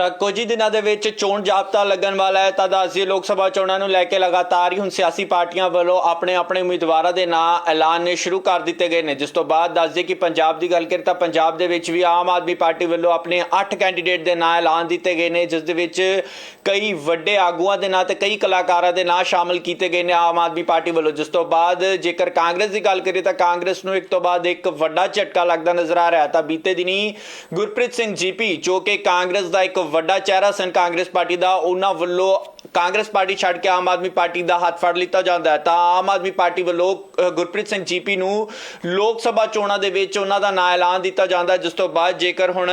ਤਾਂ ਕੁਝ ਹੀ ਦਿਨਾਂ ਦੇ ਵਿੱਚ ਚੋਣ ਜਾਬਤਾ ਲੱਗਣ ਵਾਲਾ ਹੈ। ਤਾਂ ਦੱਸਦੀ ਲੋਕ ਸਭਾ ਚੋਣਾਂ ਨੂੰ ਲੈ ਕੇ ਲਗਾਤਾਰ ਹੀ ਹੁਣ ਸਿਆਸੀ ਪਾਰਟੀਆਂ ਵੱਲੋਂ ਆਪਣੇ ਆਪਣੇ ਉਮੀਦਵਾਰਾਂ ਦੇ ਨਾਂ ਐਲਾਨ ਸ਼ੁਰੂ ਕਰ ਦਿੱਤੇ ਗਏ ਨੇ। ਜਿਸ ਤੋਂ ਬਾਅਦ ਦੱਸਦੀ ਕਿ ਪੰਜਾਬ ਦੀ ਗੱਲ ਕਰੀਏ ਤਾਂ ਪੰਜਾਬ ਦੇ ਵਿੱਚ ਵੀ ਆਮ ਆਦਮੀ ਪਾਰਟੀ ਵੱਲੋਂ ਆਪਣੇ 8 ਕੈਂਡੀਡੇਟ ਦੇ ਨਾਂ ਐਲਾਨ ਦਿੱਤੇ ਗਏ ਨੇ, ਜਿਸ ਦੇ ਵਿੱਚ ਕਈ ਵੱਡੇ ਆਗੂਆਂ ਦੇ ਨਾਂ ਤੇ ਕਈ ਕਲਾਕਾਰਾਂ ਦੇ ਨਾਂ ਸ਼ਾਮਲ ਕੀਤੇ ਗਏ ਨੇ ਆਮ ਆਦਮੀ ਪਾਰਟੀ ਵੱਲੋਂ। ਜਿਸ ਤੋਂ ਬਾਅਦ ਜੇਕਰ ਕਾਂਗਰਸ ਦੀ ਗੱਲ ਕਰੀਏ ਤਾਂ ਕਾਂਗਰਸ ਨੂੰ ਇੱਕ ਤੋਂ ਬਾਅਦ ਇੱਕ ਵੱਡਾ ਝਟਕਾ ਲੱਗਦਾ ਨਜ਼ਰ ਆ ਰਿਹਾ ਤਾਂ ਬੀਤੇ ਦਿਨੀ ਗੁਰਪ੍ਰੀਤ ਸਿੰਘ ਜੀਪੀ ਜੋ ਕਿ ਕਾਂਗਰਸ ਦਾ ਇੱਕ ਵੱਡਾ ਚਿਹਰਾ ਸਨ ਕਾਂਗਰਸ ਪਾਰਟੀ ਦਾ ਉਹਨਾਂ ਵੱਲੋਂ ਕਾਂਗਰਸ ਪਾਰਟੀ ਛੱਡ ਕੇ ਆਮ ਆਦਮੀ ਪਾਰਟੀ ਦਾ ਹੱਥ ਫੜ ਲਿੱਤਾ ਜਾਂਦਾ ਹੈ। ਤਾਂ ਆਮ ਆਦਮੀ ਪਾਰਟੀ ਵੱਲੋਂ ਗੁਰਪ੍ਰੀਤ ਸਿੰਘ ਜੀਪੀ ਨੂੰ ਲੋਕ ਸਭਾ ਚੋਣਾਂ ਦੇ ਵਿੱਚ ਉਹਨਾਂ ਦਾ ਨਾਂ ਐਲਾਨ ਦਿੱਤਾ ਜਾਂਦਾ ਜਿਸ ਤੋਂ ਬਾਅਦ ਜੇਕਰ ਹੁਣ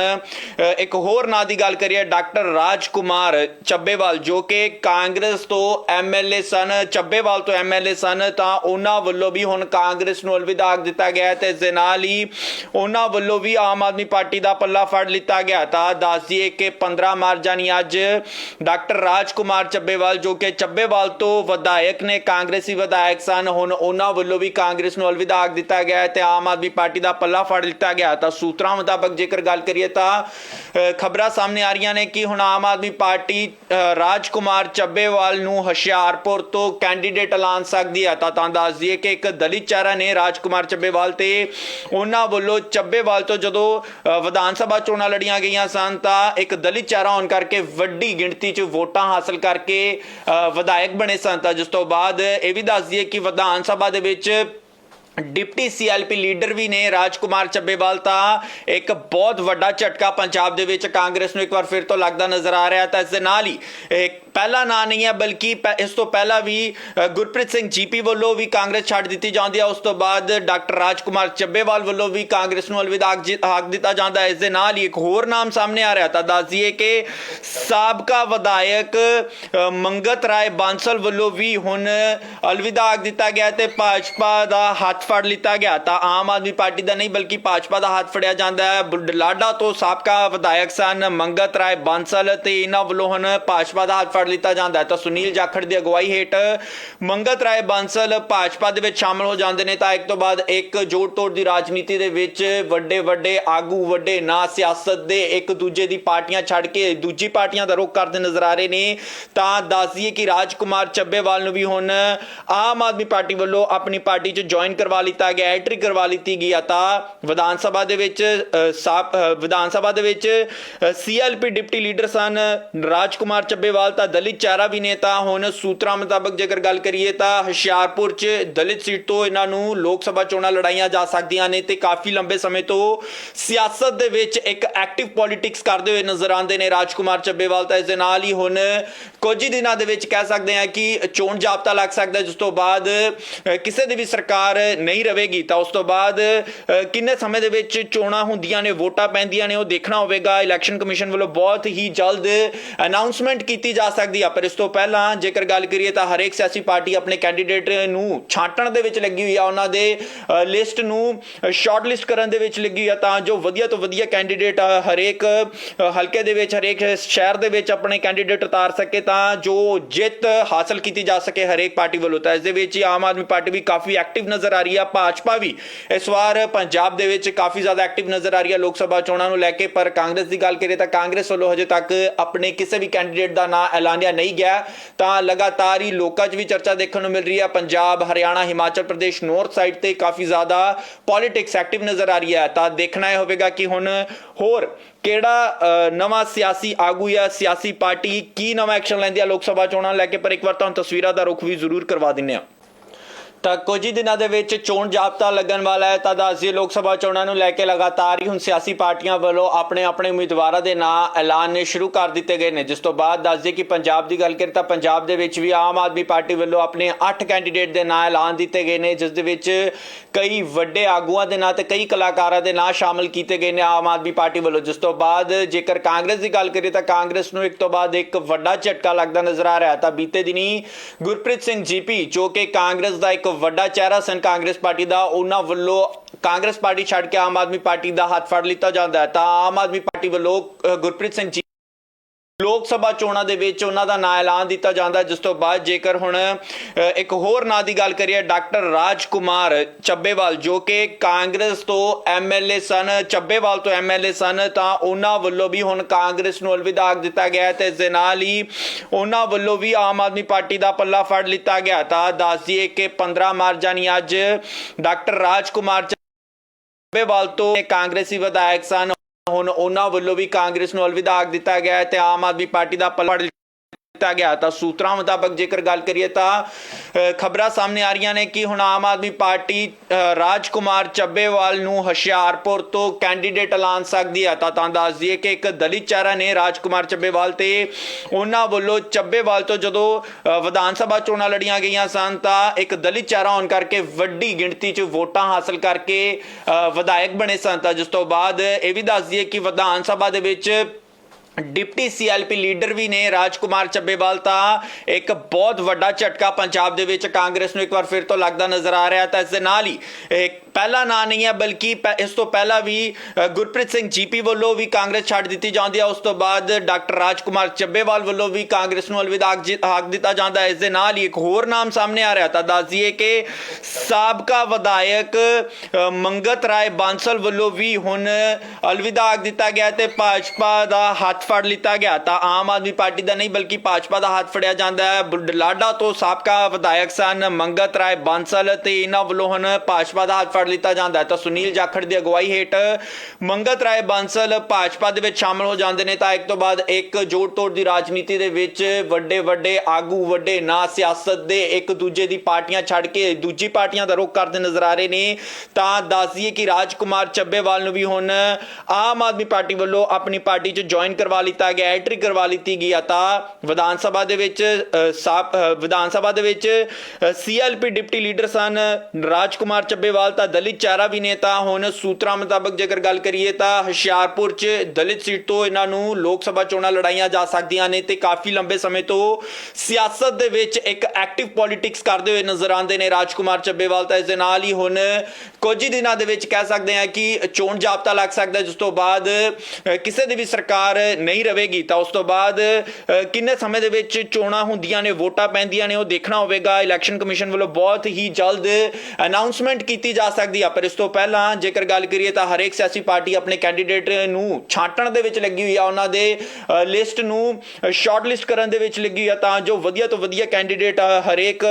ਇੱਕ ਹੋਰ ਨਾਂ ਦੀ ਗੱਲ ਕਰੀਏ, ਡਾਕਟਰ ਰਾਜ ਕੁਮਾਰ ਚੱਬੇਵਾਲ, ਜੋ ਕਿ ਕਾਂਗਰਸ ਤੋਂ ਐਮਐਲਏ ਸਨ, ਚੱਬੇਵਾਲ ਤੋਂ ਐਮਐਲਏ ਸਨ, ਤਾਂ ਉਹਨਾਂ ਵੱਲੋਂ ਵੀ ਹੁਣ ਕਾਂਗਰਸ ਨੂੰ ਅਲਵਿਦਾ ਆਖ ਦਿੱਤਾ ਗਿਆ ਹੈ ਤੇ ਇਸ ਦੇ ਨਾਲ ਹੀ ਉਹਨਾਂ ਵੱਲੋਂ ਵੀ ਆਮ ਆਦਮੀ ਪਾਰਟੀ ਦਾ ਪੱਲਾ ਫੜ ਲਿੱਤਾ ਗਿਆ ਤਾਂ ਦੱਸ ਦਈਏ ਕਿ 15 ਮਾਰਚ ਜਾਨੀ ਅੱਜ ਡਾਕਟਰ ਰਾਜ ਕੁਮਾਰ ਚੱਬੇਵਾਲ ਜੋ ਕਿ ਚੱਬੇਵਾਲ ਤੋਂ ਵਿਧਾਇਕ ਨੇ ਕਾਂਗਰਸੀ ਵਿਧਾਇਕ ਸਨ। ਹੁਣ ਉਹਨਾਂ ਵੱਲੋਂ ਵੀ ਕਾਂਗਰਸ ਨੂੰ ਅਲਵਿਦਾ ਆਖ ਦਿੱਤਾ ਗਿਆ ਹੈ ਤੇ ਆਮ ਆਦਮੀ ਪਾਰਟੀ ਦਾ ਪੱਲਾ ਫੜ ਲਿੱਤਾ ਗਿਆ। ਤਾਂ ਸੂਤਰਾਂ ਮੁਤਾਬਕ ਜੇਕਰ ਗੱਲ ਕਰੀਏ ਤਾਂ ਖਬਰਾਂ ਸਾਹਮਣੇ ਆ ਰਹੀਆਂ ਨੇ ਕਿ ਹੁਣ ਆਮ ਆਦਮੀ ਪਾਰਟੀ ਅ, ਰਾਜਕੁਮਾਰ ਚੱਬੇਵਾਲ ਨੂੰ ਹੁਸ਼ਿਆਰਪੁਰ ਤੋਂ ਕੈਂਡੀਡੇਟ ਐਲਾਨ ਸਕਦੀ ਹੈ। ਤਾਂ ਤਾਂ ਦੱਸ ਦਈਏ ਕਿ ਇੱਕ ਦਲਿਤ ਚਿਹਰਾ ਨੇ ਰਾਜਕੁਮਾਰ ਚੱਬੇਵਾਲ ਤੇ ਉਹਨਾਂ ਵੱਲੋਂ ਚੱਬੇਵਾਲ ਤੋਂ ਜਦੋਂ ਵਿਧਾਨ ਸਭਾ ਚੋਣਾਂ ਲੜੀਆਂ ਗਈਆਂ ਸਨ ਤਾਂ ਇੱਕ ਦਲਿਤ ਚਿਹਰਾ ਹੋਣ ਕਰਕੇ ਵੱਡੀ ਗਿਣਤੀ 'ਚ ਵੋਟਾਂ ਹਾਸਲ ਕਰਕੇ ਅ, ਵਿਧਾਇਕ ਬਣੇ ਸਨ। ਤਾਂ ਜਿਸ ਤੋਂ ਬਾਅਦ ਇਹ ਵੀ ਦੱਸ ਦਈਏ ਕਿ ਵਿਧਾਨ ਸਭਾ ਦੇ ਵਿੱਚ ਡਿਪਟੀ ਸੀਐਲਪੀ ਲੀਡਰ ਵੀ ਨੇ ਰਾਜਕੁਮਾਰ ਚੱਬੇਵਾਲ। ਤਾਂ ਇੱਕ ਬਹੁਤ ਵੱਡਾ ਝਟਕਾ ਪੰਜਾਬ ਦੇ ਵਿੱਚ ਕਾਂਗਰਸ ਨੂੰ ਇੱਕ ਵਾਰ ਫਿਰ ਤੋਂ ਲੱਗਦਾ ਨਜ਼ਰ ਆ ਰਿਹਾ ਤਾਂ ਇਸ ਦੇ ਨਾਲ ਹੀ ਇੱਕ ਪਹਿਲਾ ਨਾਂ ਨਹੀਂ ਹੈ, ਬਲਕਿ ਪਹਿ- ਇਸ ਤੋਂ ਪਹਿਲਾਂ ਵੀ ਗੁਰਪ੍ਰੀਤ ਸਿੰਘ ਜੀਪੀ ਵੱਲੋਂ ਵੀ ਕਾਂਗਰਸ ਛੱਡ ਦਿੱਤੀ ਜਾਂਦੀ ਹੈ। ਉਸ ਤੋਂ ਬਾਅਦ ਡਾਕਟਰ ਰਾਜਕੁਮਾਰ ਚੱਬੇਵਾਲ ਵੱਲੋਂ ਵੀ ਕਾਂਗਰਸ ਨੂੰ ਅਲਵਿਦਾ ਆਖ ਦਿੱਤਾ ਜਾਂਦਾ ਹੈ। ਇਸ ਦੇ ਨਾਲ ਹੀ ਇੱਕ ਹੋਰ ਨਾਮ ਸਾਹਮਣੇ ਆ ਰਿਹਾ ਤਾਂ ਦੱਸ ਦਈਏ ਕਿ ਸਾਬਕਾ ਵਿਧਾਇਕ ਮੰਗਤ ਰਾਏ ਬਾਂਸਲ ਵੱਲੋਂ ਵੀ ਹੁਣ ਅਲਵਿਦਾ ਆਖ ਦਿੱਤਾ ਗਿਆ ਤੇ ਭਾਜਪਾ ਦਾ ਹੱਥ ਫੜ ਲਿੱਤਾ ਗਿਆ ਤਾਂ ਆਮ ਆਦਮੀ ਪਾਰਟੀ ਦਾ ਨਹੀਂ, ਬਲਕਿ ਭਾਜਪਾ ਦਾ ਹੱਥ ਫੜਿਆ ਜਾਂਦਾ ਹੈ। ਬੁਢਲਾਡਾ ਤੋਂ ਸਾਬਕਾ ਵਿਧਾਇਕ ਸਨ ਮੰਗਤ ਰਾਏ ਬਾਂਸਲ ਤੇ ਇਹਨਾਂ ਵੱਲੋਂ ਹੁਣ ਭਾਜਪਾ ਦਾ ਹੱਥ ਫੜ ਲਿੱਤਾ ਜਾਂਦਾ ਤਾਂ ਸੁਨੀਲ ਜਾਖੜ ਦੀ ਅਗਵਾਈ ਹੇਠ ਮੰਗਤ ਰਾਏ ਬਾਂਸਲ ਭਾਜਪਾ ਦੇ ਵਿੱਚ ਸ਼ਾਮਲ ਹੋ ਜਾਂਦੇ ਨੇ। ਤਾਂ ਇੱਕ ਤੋਂ ਬਾਅਦ ਇੱਕ ਜੋੜ ਤੋੜ ਦੀ ਰਾਜਨੀਤੀ ਦੇ ਵਿੱਚ ਵੱਡੇ ਵੱਡੇ ਆਗੂ, ਵੱਡੇ ਨਾ ਸਿਆਸਤ ਦੇ ਇੱਕ ਦੂਜੇ ਦੀ ਪਾਰਟੀਆਂ ਛੱਡ ਕੇ ਦੂਜੀ ਪਾਰਟੀਆਂ ਦਾ ਰੁਖ ਕਰਦੇ ਨਜ਼ਰ ਆ ਰਹੇ ਨੇ। ਤਾਂ ਦੱਸ ਦਈਏ ਕਿ ਰਾਜਕੁਮਾਰ ਚੱਬੇਵਾਲ ਨੂੰ ਵੀ ਹੁਣ ਆਮ ਆਦਮੀ ਪਾਰਟੀ ਵੱਲੋਂ ਆਪਣੀ ਪਾਰਟੀ 'ਚ ਜੁਆਇਨ ਕਰਵਾ ਲਿੱਤਾ ਗਿਆ ਐਂਟਰੀ ਕਰਵਾ ਲਿੱਤੀ ਗਈ ਤਾਂ ਵਿਧਾਨ ਸਭਾ ਦੇ ਵਿੱਚ ਵਿਧਾਨ ਸਭਾ ਦੇ ਵਿੱਚ ਸੀਐਲਪੀ ਡਿਪਟੀ ਲੀਡਰ ਸਨ ਰਾਜਕੁਮਾਰ ਚੱਬੇਵਾਲ। ਤਾਂ ਦਲਿਤ ਚਿਹਰਾ ਵੀ ਨੇ ਤਾਂ ਹੁਣ ਸੂਤਰਾਂ ਮੁਤਾਬਕ ਜੇਕਰ ਗੱਲ ਕਰੀਏ ਤਾਂ ਹੁਸ਼ਿਆਰਪੁਰ 'ਚ ਦਲਿਤ ਸੀਟ ਤੋਂ ਇਹਨਾਂ ਨੂੰ ਲੋਕ ਸਭਾ ਚੋਣਾਂ ਲੜਾਈਆਂ ਜਾ ਸਕਦੀਆਂ ਨੇ ਤੇ ਕਾਫੀ ਲੰਬੇ ਸਮੇਂ ਤੋਂ ਸਿਆਸਤ ਦੇ ਵਿੱਚ ਇੱਕ ਐਕਟਿਵ ਪੋਲਿਟਿਕਸ ਕਰਦੇ ਹੋਏ ਨਜ਼ਰ ਆਉਂਦੇ ਨੇ ਰਾਜਕੁਮਾਰ ਚੱਬੇਵਾਲ ਤਾਂ ਇਸ ਦੇ ਨਾਲ ਹੀ ਹੁਣ ਕੁਝ ਹੀ ਦਿਨਾਂ ਦੇ ਵਿੱਚ ਕਹਿ ਸਕਦੇ ਹਾਂ ਕਿ ਚੋਣ ਜਾਬਤਾ ਲੱਗ ਸਕਦਾ ਜਿਸ ਤੋਂ ਬਾਅਦ ਕਿਸੇ ਦੀ ਵੀ ਸਰਕਾਰ ਨਹੀਂ ਰਹੇਗੀ ਤਾਂ ਉਸ ਤੋਂ ਬਾਅਦ ਕਿੰਨੇ ਸਮੇਂ ਦੇ ਵਿੱਚ ਚੋਣਾਂ ਹੁੰਦੀਆਂ ਨੇ, ਵੋਟਾਂ ਪੈਂਦੀਆਂ ਨੇ, ਉਹ ਦੇਖਣਾ ਹੋਵੇਗਾ। ਇਲੈਕਸ਼ਨ ਕਮਿਸ਼ਨ ਵੱਲੋਂ ਬਹੁਤ ਹੀ ਜਲਦ ਅਨਾਉਂਸਮੈਂਟ ਕੀਤੀ ਜਾ ਸਕਦੀ ਆ, ਪਰ ਇਸ ਤੋਂ ਪਹਿਲਾਂ ਜੇਕਰ ਗੱਲ ਕਰੀਏ ਤਾਂ ਹਰੇਕ ਸਿਆਸੀ ਪਾਰਟੀ ਆਪਣੇ ਕੈਂਡੀਡੇਟ ਨੂੰ ਛਾਂਟਣ ਦੇ ਵਿੱਚ ਲੱਗੀ ਹੋਈ ਆ, ਉਹਨਾਂ ਦੇ ਲਿਸਟ ਨੂੰ ਸ਼ਾਰਟ ਲਿਸਟ ਕਰਨ ਦੇ ਵਿੱਚ ਲੱਗੀ ਆ, ਤਾਂ ਜੋ ਵਧੀਆ ਤੋਂ ਵਧੀਆ ਕੈਂਡੀਡੇਟ ਹਰੇਕ ਹਲਕੇ ਦੇ ਵਿੱਚ, ਹਰੇਕ ਸ਼ਹਿਰ ਦੇ ਵਿੱਚ ਆਪਣੇ ਕੈਂਡੀਡੇਟ ਉਤਾਰ ਸਕੇ ਤਾਂ ਜੋ ਜਿੱਤ ਹਾਸਲ ਕੀਤੀ ਜਾ ਸਕੇ ਹਰੇਕ ਪਾਰਟੀ ਵੱਲੋਂ। ਤਾਂ ਇਸ ਦੇ ਵਿੱਚ ਆਮ ਆਦਮੀ ਪਾਰਟੀ ਵੀ ਕਾਫੀ ਐਕਟਿਵ ਨਜ਼ਰ ਆ ਰਹੀ ਆ, ਭਾਜਪਾ ਵੀ ਇਸ ਵਾਰ ਪੰਜਾਬ ਦੇ ਵਿੱਚ ਕਾਫੀ ਜ਼ਿਆਦਾ ਐਕਟਿਵ ਨਜ਼ਰ ਆ ਰਹੀ ਹੈ ਲੋਕ ਸਭਾ ਚੋਣਾਂ ਨੂੰ ਲੈ ਕੇ, ਪਰ ਕਾਂਗਰਸ ਦੀ ਗੱਲ ਕਰੀਏ ਤਾਂ ਕਾਂਗਰਸ ਵੱਲੋਂ ਹਜੇ ਤੱਕ ਆਪਣੇ ਕਿਸੇ ਵੀ ਕੈਂਡੀਡੇਟ ਦਾ ਨਾਂ ਐਲਾਨਿਆ ਨਹੀਂ ਗਿਆ, ਤਾਂ ਲਗਾਤਾਰ ਹੀ ਲੋਕਾਂ 'ਚ ਵੀ ਚਰਚਾ ਦੇਖਣ ਨੂੰ ਮਿਲ ਰਹੀ ਹੈ। ਪੰਜਾਬ, ਹਰਿਆਣਾ, ਹਿਮਾਚਲ ਪ੍ਰਦੇਸ਼ ਨੌਰਥ ਸਾਈਡ ਤੇ ਕਾਫੀ ਜ਼ਿਆਦਾ ਪੋਲਿਟਿਕਸ ਐਕਟਿਵ ਨਜ਼ਰ ਆ ਰਹੀ ਹੈ। ਤਾਂ ਦੇਖਣਾ ਇਹ ਹੋਵੇਗਾ ਕਿ ਹੁਣ ਹੋਰ ਕਿਹੜਾ ਨਵਾਂ ਸਿਆਸੀ ਆਗੂ ਜਾਂ ਸਿਆਸੀ ਪਾਰਟੀ ਕੀ ਨਵਾਂ ਐਕਸ਼ਨ ਲੈਂਦੀ ਹੈ ਲੋਕ ਸਭਾ ਚੋਣਾਂ ਲੈ ਕੇ, ਪਰ ਇੱਕ ਵਾਰ ਤੁਹਾਨੂੰ ਤਸਵੀਰਾਂ ਦਾ ਰੁਖ ਵੀ ਜ਼ਰੂਰ ਕਰਵਾ ਦਿੰਨੇ ਆ ਤਾਂ ਕੁਝ ਹੀ ਦਿਨਾਂ ਦੇ ਵਿੱਚ ਚੋਣ ਜਾਬਤਾ ਲੱਗਣ ਵਾਲਾ ਹੈ। ਤਾਂ ਦੱਸਦੀ ਲੋਕ ਸਭਾ ਚੋਣਾਂ ਨੂੰ ਲੈ ਕੇ ਲਗਾਤਾਰ ਹੀ ਹੁਣ ਸਿਆਸੀ ਪਾਰਟੀਆਂ ਵੱਲੋਂ ਆਪਣੇ ਆਪਣੇ ਉਮੀਦਵਾਰਾਂ ਦੇ ਨਾਂ ਐਲਾਨਨੇ ਸ਼ੁਰੂ ਕਰ ਦਿੱਤੇ ਗਏ ਨੇ। ਜਿਸ ਤੋਂ ਬਾਅਦ ਦੱਸਦੀ ਕਿ ਪੰਜਾਬ ਦੀ ਗੱਲ ਕਰੀਏ ਤਾਂ ਪੰਜਾਬ ਦੇ ਵਿੱਚ ਵੀ ਆਮ ਆਦਮੀ ਪਾਰਟੀ ਵੱਲੋਂ ਆਪਣੇ 8 ਕੈਂਡੀਡੇਟ ਦੇ ਨਾਂ ਐਲਾਨ ਦਿੱਤੇ ਗਏ ਨੇ, ਜਿਸ ਦੇ ਵਿੱਚ ਕਈ ਵੱਡੇ ਆਗੂਆਂ ਦੇ ਨਾਂ ਤੇ ਕਈ ਕਲਾਕਾਰਾਂ ਦੇ ਨਾਂ ਸ਼ਾਮਲ ਕੀਤੇ ਗਏ ਨੇ ਆਮ ਆਦਮੀ ਪਾਰਟੀ ਵੱਲੋਂ। ਜਿਸ ਤੋਂ ਬਾਅਦ ਜੇਕਰ ਕਾਂਗਰਸ ਦੀ ਗੱਲ ਕਰੀਏ ਤਾਂ ਕਾਂਗਰਸ ਨੂੰ ਇੱਕ ਤੋਂ ਬਾਅਦ ਇੱਕ ਵੱਡਾ ਝਟਕਾ ਲੱਗਦਾ ਨਜ਼ਰ ਆ ਰਿਹਾ ਤਾਂ ਬੀਤੇ ਦਿਨੀ ਗੁਰਪ੍ਰੀਤ ਸਿੰਘ ਜੀਪੀ ਜੋ ਕਿ ਕਾਂਗਰਸ ਦਾ ਇੱਕ ਵੱਡਾ ਚਿਹਰਾ ਸਨ ਕਾਂਗਰਸ ਪਾਰਟੀ ਦਾ, ਉਹਨਾਂ ਵੱਲੋਂ ਕਾਂਗਰਸ ਪਾਰਟੀ ਛੱਡ ਕੇ ਆਮ ਆਦਮੀ ਪਾਰਟੀ ਦਾ ਹੱਥ ਫੜ ਲਿੱਤਾ ਜਾਂਦਾ ਹੈ। ਤਾਂ ਆਮ ਆਦਮੀ ਪਾਰਟੀ ਵੱਲੋਂ ਗੁਰਪ੍ਰੀਤ ਸਿੰਘ ਜੀ ਲੋਕ ਸਭਾ ਚੋਣਾਂ ਦੇ ਵਿੱਚ ਉਹਨਾਂ ਦਾ ਨਾਂ ਐਲਾਨ ਦਿੱਤਾ ਜਾਂਦਾ ਜਿਸ ਤੋਂ ਬਾਅਦ ਜੇਕਰ ਹੁਣ ਇੱਕ ਹੋਰ ਨਾਂ ਦੀ ਗੱਲ ਕਰੀਏ, ਡਾਕਟਰ ਰਾਜਕੁਮਾਰ ਚੱਬੇਵਾਲ, ਜੋ ਕਿ ਕਾਂਗਰਸ ਤੋਂ ਐਮਐਲਏ ਸਨ, ਚੱਬੇਵਾਲ ਤੋਂ ਐਮਐਲਏ ਸਨ, ਤਾਂ ਉਹਨਾਂ ਵੱਲੋਂ ਵੀ ਹੁਣ ਕਾਂਗਰਸ ਨੂੰ ਅਲਵਿਦਾ ਆਖ ਦਿੱਤਾ ਗਿਆ ਹੈ ਤੇ ਇਸ ਦੇ ਨਾਲ ਹੀ ਉਹਨਾਂ ਵੱਲੋਂ ਵੀ ਆਮ ਆਦਮੀ ਪਾਰਟੀ ਦਾ ਪੱਲਾ ਫੜ ਲਿੱਤਾ ਗਿਆ ਤਾਂ ਦੱਸ ਦਈਏ ਕਿ 15 ਮਾਰਚ ਜਾਨੀ ਅੱਜ ਡਾਕਟਰ ਰਾਜਕੁਮਾਰ ਚੱਬੇਵਾਲ ਤੋਂ ਕਾਂਗਰਸੀ ਵਿਧਾਇਕ ਸਨ। ਹੁਣ ਉਹਨਾਂ ਵੱਲੋਂ ਵੀ ਕਾਂਗਰਸ ਨੂੰ ਅਲਵਿਦਾ ਆਖ ਦਿੱਤਾ ਗਿਆ ਹੈ ਤੇ ਆਮ ਆਦਮੀ ਪਾਰਟੀ ਦਾ ਪੱਲਾ ਦਿੱਤਾ ਗਿਆ ਤਾਂ ਸੂਤਰਾਂ ਮੁਤਾਬਕ ਜੇਕਰ ਗੱਲ ਕਰੀਏ ਤਾਂ ਖਬਰਾਂ ਸਾਹਮਣੇ ਆ ਰਹੀਆਂ ਨੇ ਕਿ ਹੁਣ ਆਮ ਆਦਮੀ ਪਾਰਟੀ ਰਾਜਕੁਮਾਰ ਚੱਬੇਵਾਲ ਨੂੰ ਹੁਸ਼ਿਆਰਪੁਰ ਤੋਂ ਕੈਂਡੀਡੇਟ ਐਲਾਨ ਸਕਦੀ ਹੈ। ਤਾਂ ਤਾਂ ਦੱਸ ਦਈਏ ਕਿ ਇੱਕ ਦਲਿਤ ਚਿਹਰਾ ਨੇ ਰਾਜਕੁਮਾਰ ਚੱਬੇਵਾਲ ਤੇ ਉਹਨਾਂ ਵੱਲੋਂ ਚੱਬੇਵਾਲ ਤੋਂ ਜਦੋਂ ਅ, ਵਿਧਾਨ ਸਭਾ ਚੋਣਾਂ ਲੜੀਆਂ ਗਈਆਂ ਸਨ ਤਾਂ ਇੱਕ ਦਲਿਤ ਚਿਹਰਾ ਹੋਣ ਕਰਕੇ ਵੱਡੀ ਗਿਣਤੀ 'ਚ ਵੋਟਾਂ ਹਾਸਲ ਕਰਕੇ ਅ, ਵਿਧਾਇਕ ਬਣੇ ਸਨ। ਤਾਂ ਜਿਸ ਤੋਂ ਬਾਅਦ ਇਹ ਵੀ ਦੱਸ ਦਈਏ ਕਿ ਵਿਧਾਨ ਸਭਾ ਦੇ ਵਿੱਚ ਡਿਪਟੀ ਸੀਐਲਪੀ ਲੀਡਰ ਵੀ ਨੇ ਰਾਜਕੁਮਾਰ ਚੱਬੇਵਾਲ ਤਾਂ। ਇੱਕ ਬਹੁਤ ਵੱਡਾ ਝਟਕਾ ਪੰਜਾਬ ਦੇ ਵਿੱਚ ਕਾਂਗਰਸ ਨੂੰ ਇੱਕ ਵਾਰ ਫਿਰ ਤੋਂ ਲੱਗਦਾ ਨਜ਼ਰ ਆ ਰਿਹਾ ਤਾਂ ਇਸ ਦੇ ਨਾਲ ਹੀ ਇੱਕ ਪਹਿਲਾ ਨਾਂ ਨਹੀਂ ਹੈ ਬਲਕਿ ਪਹਿ- ਇਸ ਤੋਂ ਪਹਿਲਾਂ ਵੀ ਗੁਰਪ੍ਰੀਤ ਸਿੰਘ ਜੀਪੀ ਵੱਲੋਂ ਵੀ ਕਾਂਗਰਸ ਛੱਡ ਦਿੱਤੀ ਜਾਂਦੀ ਹੈ। ਉਸ ਤੋਂ ਬਾਅਦ ਡਾਕਟਰ ਰਾਜਕੁਮਾਰ ਚੱਬੇਵਾਲ ਵੱਲੋਂ ਵੀ ਕਾਂਗਰਸ ਨੂੰ ਅਲਵਿਦਾ ਆਖ ਦਿੱਤਾ ਜਾਂਦਾ ਹੈ। ਇਸ ਦੇ ਨਾਲ ਹੀ ਇੱਕ ਹੋਰ ਨਾਮ ਸਾਹਮਣੇ ਆ ਰਿਹਾ ਤਾਂ ਦੱਸ ਦਈਏ ਕਿ ਸਾਬਕਾ ਵਿਧਾਇਕ ਮੰਗਤ ਰਾਏ ਬਾਂਸਲ ਵੱਲੋਂ ਵੀ ਹੁਣ ਅਲਵਿਦਾ ਆਖ ਦਿੱਤਾ ਗਿਆ ਤੇ ਭਾਜਪਾ ਦਾ ਹੱਥ ਫੜ ਲਿੱਤਾ ਗਿਆ ਤਾਂ ਆਮ ਆਦਮੀ ਪਾਰਟੀ ਦਾ ਨਹੀਂ ਬਲਕਿ ਭਾਜਪਾ ਦਾ ਹੱਥ ਫੜਿਆ ਜਾਂਦਾ ਹੈ। ਬੁਢਲਾਡਾ ਤੋਂ ਸਾਬਕਾ ਵਿਧਾਇਕ ਸਨ ਮੰਗਤ ਰਾਏ ਬਾਂਸਲ ਤੇ ਇਹਨਾਂ ਵੱਲੋਂ ਹੁਣ ਭਾਜਪਾ ਦਾ ਹੱਥ ਫੜ ਲਿੱਤਾ ਜਾਂਦਾ ਹੈ। ਤਾਂ ਸੁਨੀਲ ਜਾਖੜ ਦੀ ਅਗਵਾਈ ਹੇਠ ਮੰਗਤ ਰਾਏ ਬਾਂਸਲ ਭਾਜਪਾ ਦੇ ਵਿੱਚ ਸ਼ਾਮਲ ਹੋ ਜਾਂਦੇ ਨੇ। ਤਾਂ ਇੱਕ ਤੋਂ ਬਾਅਦ ਇੱਕ ਜੋੜ ਤੋੜ ਦੀ ਰਾਜਨੀਤੀ ਦੇ ਵਿੱਚ ਵੱਡੇ ਵੱਡੇ ਆਗੂ, ਵੱਡੇ ਨਾ ਸਿਆਸਤ ਦੇ ਇੱਕ ਦੂਜੇ ਦੀ ਪਾਰਟੀਆਂ ਛੱਡ ਕੇ ਦੂਜੀ ਪਾਰਟੀਆਂ ਦਾ ਰੁਖ ਕਰਦੇ ਨਜ਼ਰ ਆ ਰਹੇ ਨੇ। ਤਾਂ ਦੱਸ ਦਈਏ ਕਿ ਰਾਜਕੁਮਾਰ ਚੱਬੇਵਾਲ ਨੂੰ ਵੀ ਹੁਣ ਆਮ ਆਦਮੀ ਪਾਰਟੀ ਵੱਲੋਂ ਆਪਣੀ ਪਾਰਟੀ 'ਚ ਜੁਆਇਨ ਕਰ ਕਰਵਾ ਲਿੱਤਾ ਗਿਆ, ਐਂਟਰੀ ਕਰਵਾ ਲਿੱਤੀ ਗਈ ਤਾਂ ਵਿਧਾਨ ਸਭਾ ਦੇ ਵਿੱਚ ਵਿਧਾਨ ਸਭਾ ਦੇ ਵਿੱਚ ਸੀਐਲਪੀ ਡਿਪਟੀ ਲੀਡਰ ਸਨ ਰਾਜਕੁਮਾਰ ਚੱਬੇਵਾਲ ਤਾਂ ਦਲਿਤ ਚਿਹਰਾ ਵੀ ਨੇ ਤਾਂ ਹੁਣ ਸੂਤਰਾਂ ਮੁਤਾਬਕ ਜੇਕਰ ਗੱਲ ਕਰੀਏ ਤਾਂ ਹੁਸ਼ਿਆਰਪੁਰ 'ਚ ਦਲਿਤ ਸੀਟ ਤੋਂ ਇਹਨਾਂ ਨੂੰ ਲੋਕ ਸਭਾ ਚੋਣਾਂ ਲੜਾਈਆਂ ਜਾ ਸਕਦੀਆਂ ਨੇ ਤੇ ਕਾਫੀ ਲੰਬੇ ਸਮੇਂ ਤੋਂ ਸਿਆਸਤ ਦੇ ਵਿੱਚ ਇੱਕ ਐਕਟਿਵ ਪੋਲਿਟਿਕਸ ਕਰਦੇ ਹੋਏ ਨਜ਼ਰ ਆਉਂਦੇ ਨੇ ਰਾਜਕੁਮਾਰ ਚੱਬੇਵਾਲ ਤਾਂ ਇਸ ਦੇ ਨਾਲ ਹੀ ਹੁਣ ਕੁਝ ਹੀ ਦਿਨਾਂ ਦੇ ਵਿੱਚ ਕਹਿ ਸਕਦੇ ਹਾਂ ਕਿ ਚੋਣ ਜਾਬਤਾ ਲੱਗ ਸਕਦਾ ਜਿਸ ਤੋਂ ਬਾਅਦ ਕਿਸੇ ਦੀ ਵੀ ਸਰਕਾਰ ਨਹੀਂ ਰਹੇਗੀ, ਤਾਂ ਉਸ ਤੋਂ ਬਾਅਦ ਕਿੰਨੇ ਸਮੇਂ ਦੇ ਵਿੱਚ ਚੋਣਾਂ ਹੁੰਦੀਆਂ ਨੇ, ਵੋਟਾਂ ਪੈਂਦੀਆਂ ਨੇ, ਉਹ ਦੇਖਣਾ ਹੋਵੇਗਾ। ਇਲੈਕਸ਼ਨ ਕਮਿਸ਼ਨ ਵੱਲੋਂ ਬਹੁਤ ਹੀ ਜਲਦ ਅਨਾਉਂਸਮੈਂਟ ਕੀਤੀ ਜਾ ਸਕਦੀ ਆ, ਪਰ ਇਸ ਤੋਂ ਪਹਿਲਾਂ ਜੇਕਰ ਗੱਲ ਕਰੀਏ ਤਾਂ ਹਰੇਕ ਸਿਆਸੀ ਪਾਰਟੀ ਆਪਣੇ ਕੈਂਡੀਡੇਟ ਨੂੰ ਛਾਂਟਣ ਦੇ ਵਿੱਚ ਲੱਗੀ ਹੋਈ ਆ, ਉਹਨਾਂ ਦੇ ਲਿਸਟ ਨੂੰ ਸ਼ਾਰਟ ਲਿਸਟ ਕਰਨ ਦੇ ਵਿੱਚ ਲੱਗੀ ਹੋਈ ਆ, ਤਾਂ ਜੋ ਵਧੀਆ ਤੋਂ ਵਧੀਆ ਕੈਂਡੀਡੇਟ ਹਰੇਕ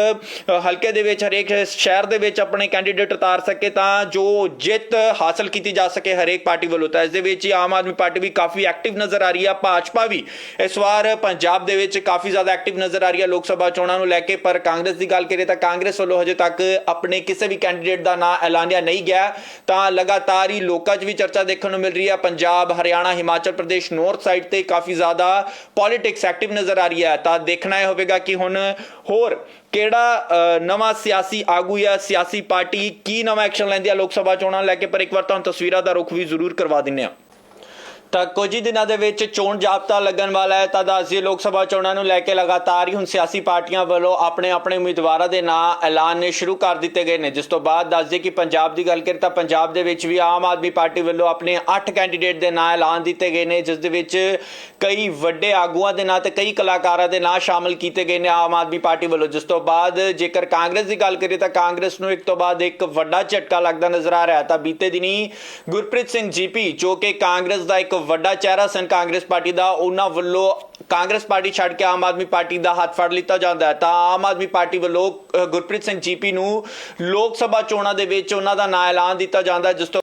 ਹਲਕੇ ਦੇ ਵਿੱਚ, ਹਰੇਕ ਸ਼ਹਿਰ ਦੇ ਵਿੱਚ ਆਪਣੇ ਕੈਂਡੀਡੇਟ ਉਤਾਰ ਸਕੇ, ਤਾਂ ਜੋ ਜਿੱਤ ਹਾਸਲ ਕੀਤੀ ਜਾ ਸਕੇ ਹਰੇਕ ਪਾਰਟੀ ਵੱਲੋਂ। ਤਾਂ ਇਸ ਦੇ ਵਿੱਚ ਆਮ ਆਦਮੀ ਪਾਰਟੀ ਵੀ ਕਾਫੀ ਐਕਟਿਵ ਨਜ਼ਰ ਆ ਰਹੀ ਆ ਭਾਜਪਾ ਵੀ। ਇਸ ਵਾਰ ਪੰਜਾਬ ਦੇ ਵਿੱਚ ਕਾਫੀ ਜ਼ਿਆਦਾ ਐਕਟਿਵ ਨਜ਼ਰ ਆ ਰਹੀ ਹੈ ਲੋਕ ਸਭਾ ਚੋਣਾਂ ਨੂੰ ਲੈ ਕੇ ਪਰ ਕਾਂਗਰਸ ਦੀ ਗੱਲ ਕਰੀਏ ਤਾਂ ਕਾਂਗਰਸ ਵੱਲੋਂ ਹਜੇ ਤੱਕ ਆਪਣੇ ਕਿਸੇ ਵੀ ਕੈਂਡੀਡੇਟ ਦਾ ਨਾਂ ਐਲਾਨਿਆ ਨਹੀਂ ਗਿਆ। ਤਾਂ ਲਗਾਤਾਰ ਹੀ ਲੋਕਾਂ 'ਚ ਵੀ ਚਰਚਾ ਦੇਖਣ ਨੂੰ ਮਿਲ ਰਹੀ ਹੈ ਪੰਜਾਬ ਹਰਿਆਣਾ ਹਿਮਾਚਲ ਪ੍ਰਦੇਸ਼ ਨਾਰਥ ਸਾਈਡ ਤੇ ਕਾਫੀ ਜ਼ਿਆਦਾ ਪੋਲਿਟਿਕਸ ਐਕਟਿਵ ਨਜ਼ਰ ਆ ਰਹੀ ਹੈ ਤਾਂ ਦੇਖਣਾ ਇਹ ਹੋਵੇਗਾ ਕਿ ਹੁਣ ਹੋਰ ਕਿਹੜਾ ਅ, ਨਵਾਂ ਸਿਆਸੀ ਆਗੂ ਜਾਂ ਸਿਆਸੀ ਪਾਰਟੀ ਕੀ ਨਵਾਂ ਐਕਸ਼ਨ ਲੈਂਦੀ ਹੈ ਲੋਕ ਸਭਾ ਚੋਣਾਂ ਨੂੰ ਲੈ ਕੇ। ਪਰ ਇੱਕ ਵਾਰ ਤੁਹਾਨੂੰ ਤਸਵੀਰਾਂ ਦਾ ਰੁਖ ਵੀ ਜ਼ਰੂਰ ਕਰਵਾ ਦਿੰਨੇ ਆ ਤਾਂ ਕੁਝ ਹੀ ਦਿਨਾਂ ਦੇ ਵਿੱਚ ਚੋਣ ਜਾਬਤਾ ਲੱਗਣ ਵਾਲਾ ਹੈ। ਤਾਂ ਦੱਸਦੀ ਲੋਕ ਸਭਾ ਚੋਣਾਂ ਨੂੰ ਲੈ ਕੇ ਲਗਾਤਾਰ ਹੀ ਹੁਣ ਸਿਆਸੀ ਪਾਰਟੀਆਂ ਵੱਲੋਂ ਆਪਣੇ ਆਪਣੇ ਉਮੀਦਵਾਰਾਂ ਦੇ ਨਾਂ ਐਲਾਨ ਸ਼ੁਰੂ ਕਰ ਦਿੱਤੇ ਗਏ ਨੇ। ਜਿਸ ਤੋਂ ਬਾਅਦ ਦੱਸਦੀ ਕਿ ਪੰਜਾਬ ਦੀ ਗੱਲ ਕਰੀਏ ਤਾਂ ਪੰਜਾਬ ਦੇ ਵਿੱਚ ਵੀ ਆਮ ਆਦਮੀ ਪਾਰਟੀ ਵੱਲੋਂ ਆਪਣੇ 8 ਕੈਂਡੀਡੇਟ ਦੇ ਨਾਂ ਐਲਾਨ ਦਿੱਤੇ ਗਏ ਨੇ, ਜਿਸ ਦੇ ਵਿੱਚ ਕਈ ਵੱਡੇ ਆਗੂਆਂ ਦੇ ਨਾਂ ਤੇ ਕਈ ਕਲਾਕਾਰਾਂ ਦੇ ਨਾਂ ਸ਼ਾਮਲ ਕੀਤੇ ਗਏ ਨੇ ਆਮ ਆਦਮੀ ਪਾਰਟੀ ਵੱਲੋਂ। ਜਿਸ ਤੋਂ ਬਾਅਦ ਜੇਕਰ ਕਾਂਗਰਸ ਦੀ ਗੱਲ ਕਰੀਏ ਤਾਂ ਕਾਂਗਰਸ ਨੂੰ ਇੱਕ ਤੋਂ ਬਾਅਦ ਇੱਕ ਵੱਡਾ ਝਟਕਾ ਲੱਗਦਾ ਨਜ਼ਰ ਆ ਰਿਹਾ ਤਾਂ ਬੀਤੇ ਦਿਨੀ ਗੁਰਪ੍ਰੀਤ ਸਿੰਘ ਜੀਪੀ ਜੋ ਕਿ ਕਾਂਗਰਸ ਦਾ ਇੱਕ ਵੱਡਾ ਚਿਹਰਾ ਸਨ ਕਾਂਗਰਸ ਪਾਰਟੀ ਦਾ, ਉਹਨਾਂ ਵੱਲੋਂ ਕਾਂਗਰਸ ਪਾਰਟੀ ਛੱਡ ਕੇ ਆਮ ਆਦਮੀ ਪਾਰਟੀ ਦਾ ਹੱਥ ਫੜ ਲਿੱਤਾ ਜਾਂਦਾ ਹੈ। ਤਾਂ ਆਮ ਆਦਮੀ ਪਾਰਟੀ ਵੱਲੋਂ ਗੁਰਪ੍ਰੀਤ ਸਿੰਘ ਜੀਪੀ ਨੂੰ ਲੋਕ ਸਭਾ ਚੋਣਾਂ ਦੇ ਵਿੱਚ ਉਹਨਾਂ ਦਾ ਨਾਂ ਐਲਾਨ ਦਿੱਤਾ ਜਾਂਦਾ ਹੈ, ਜਿਸ ਤੋਂ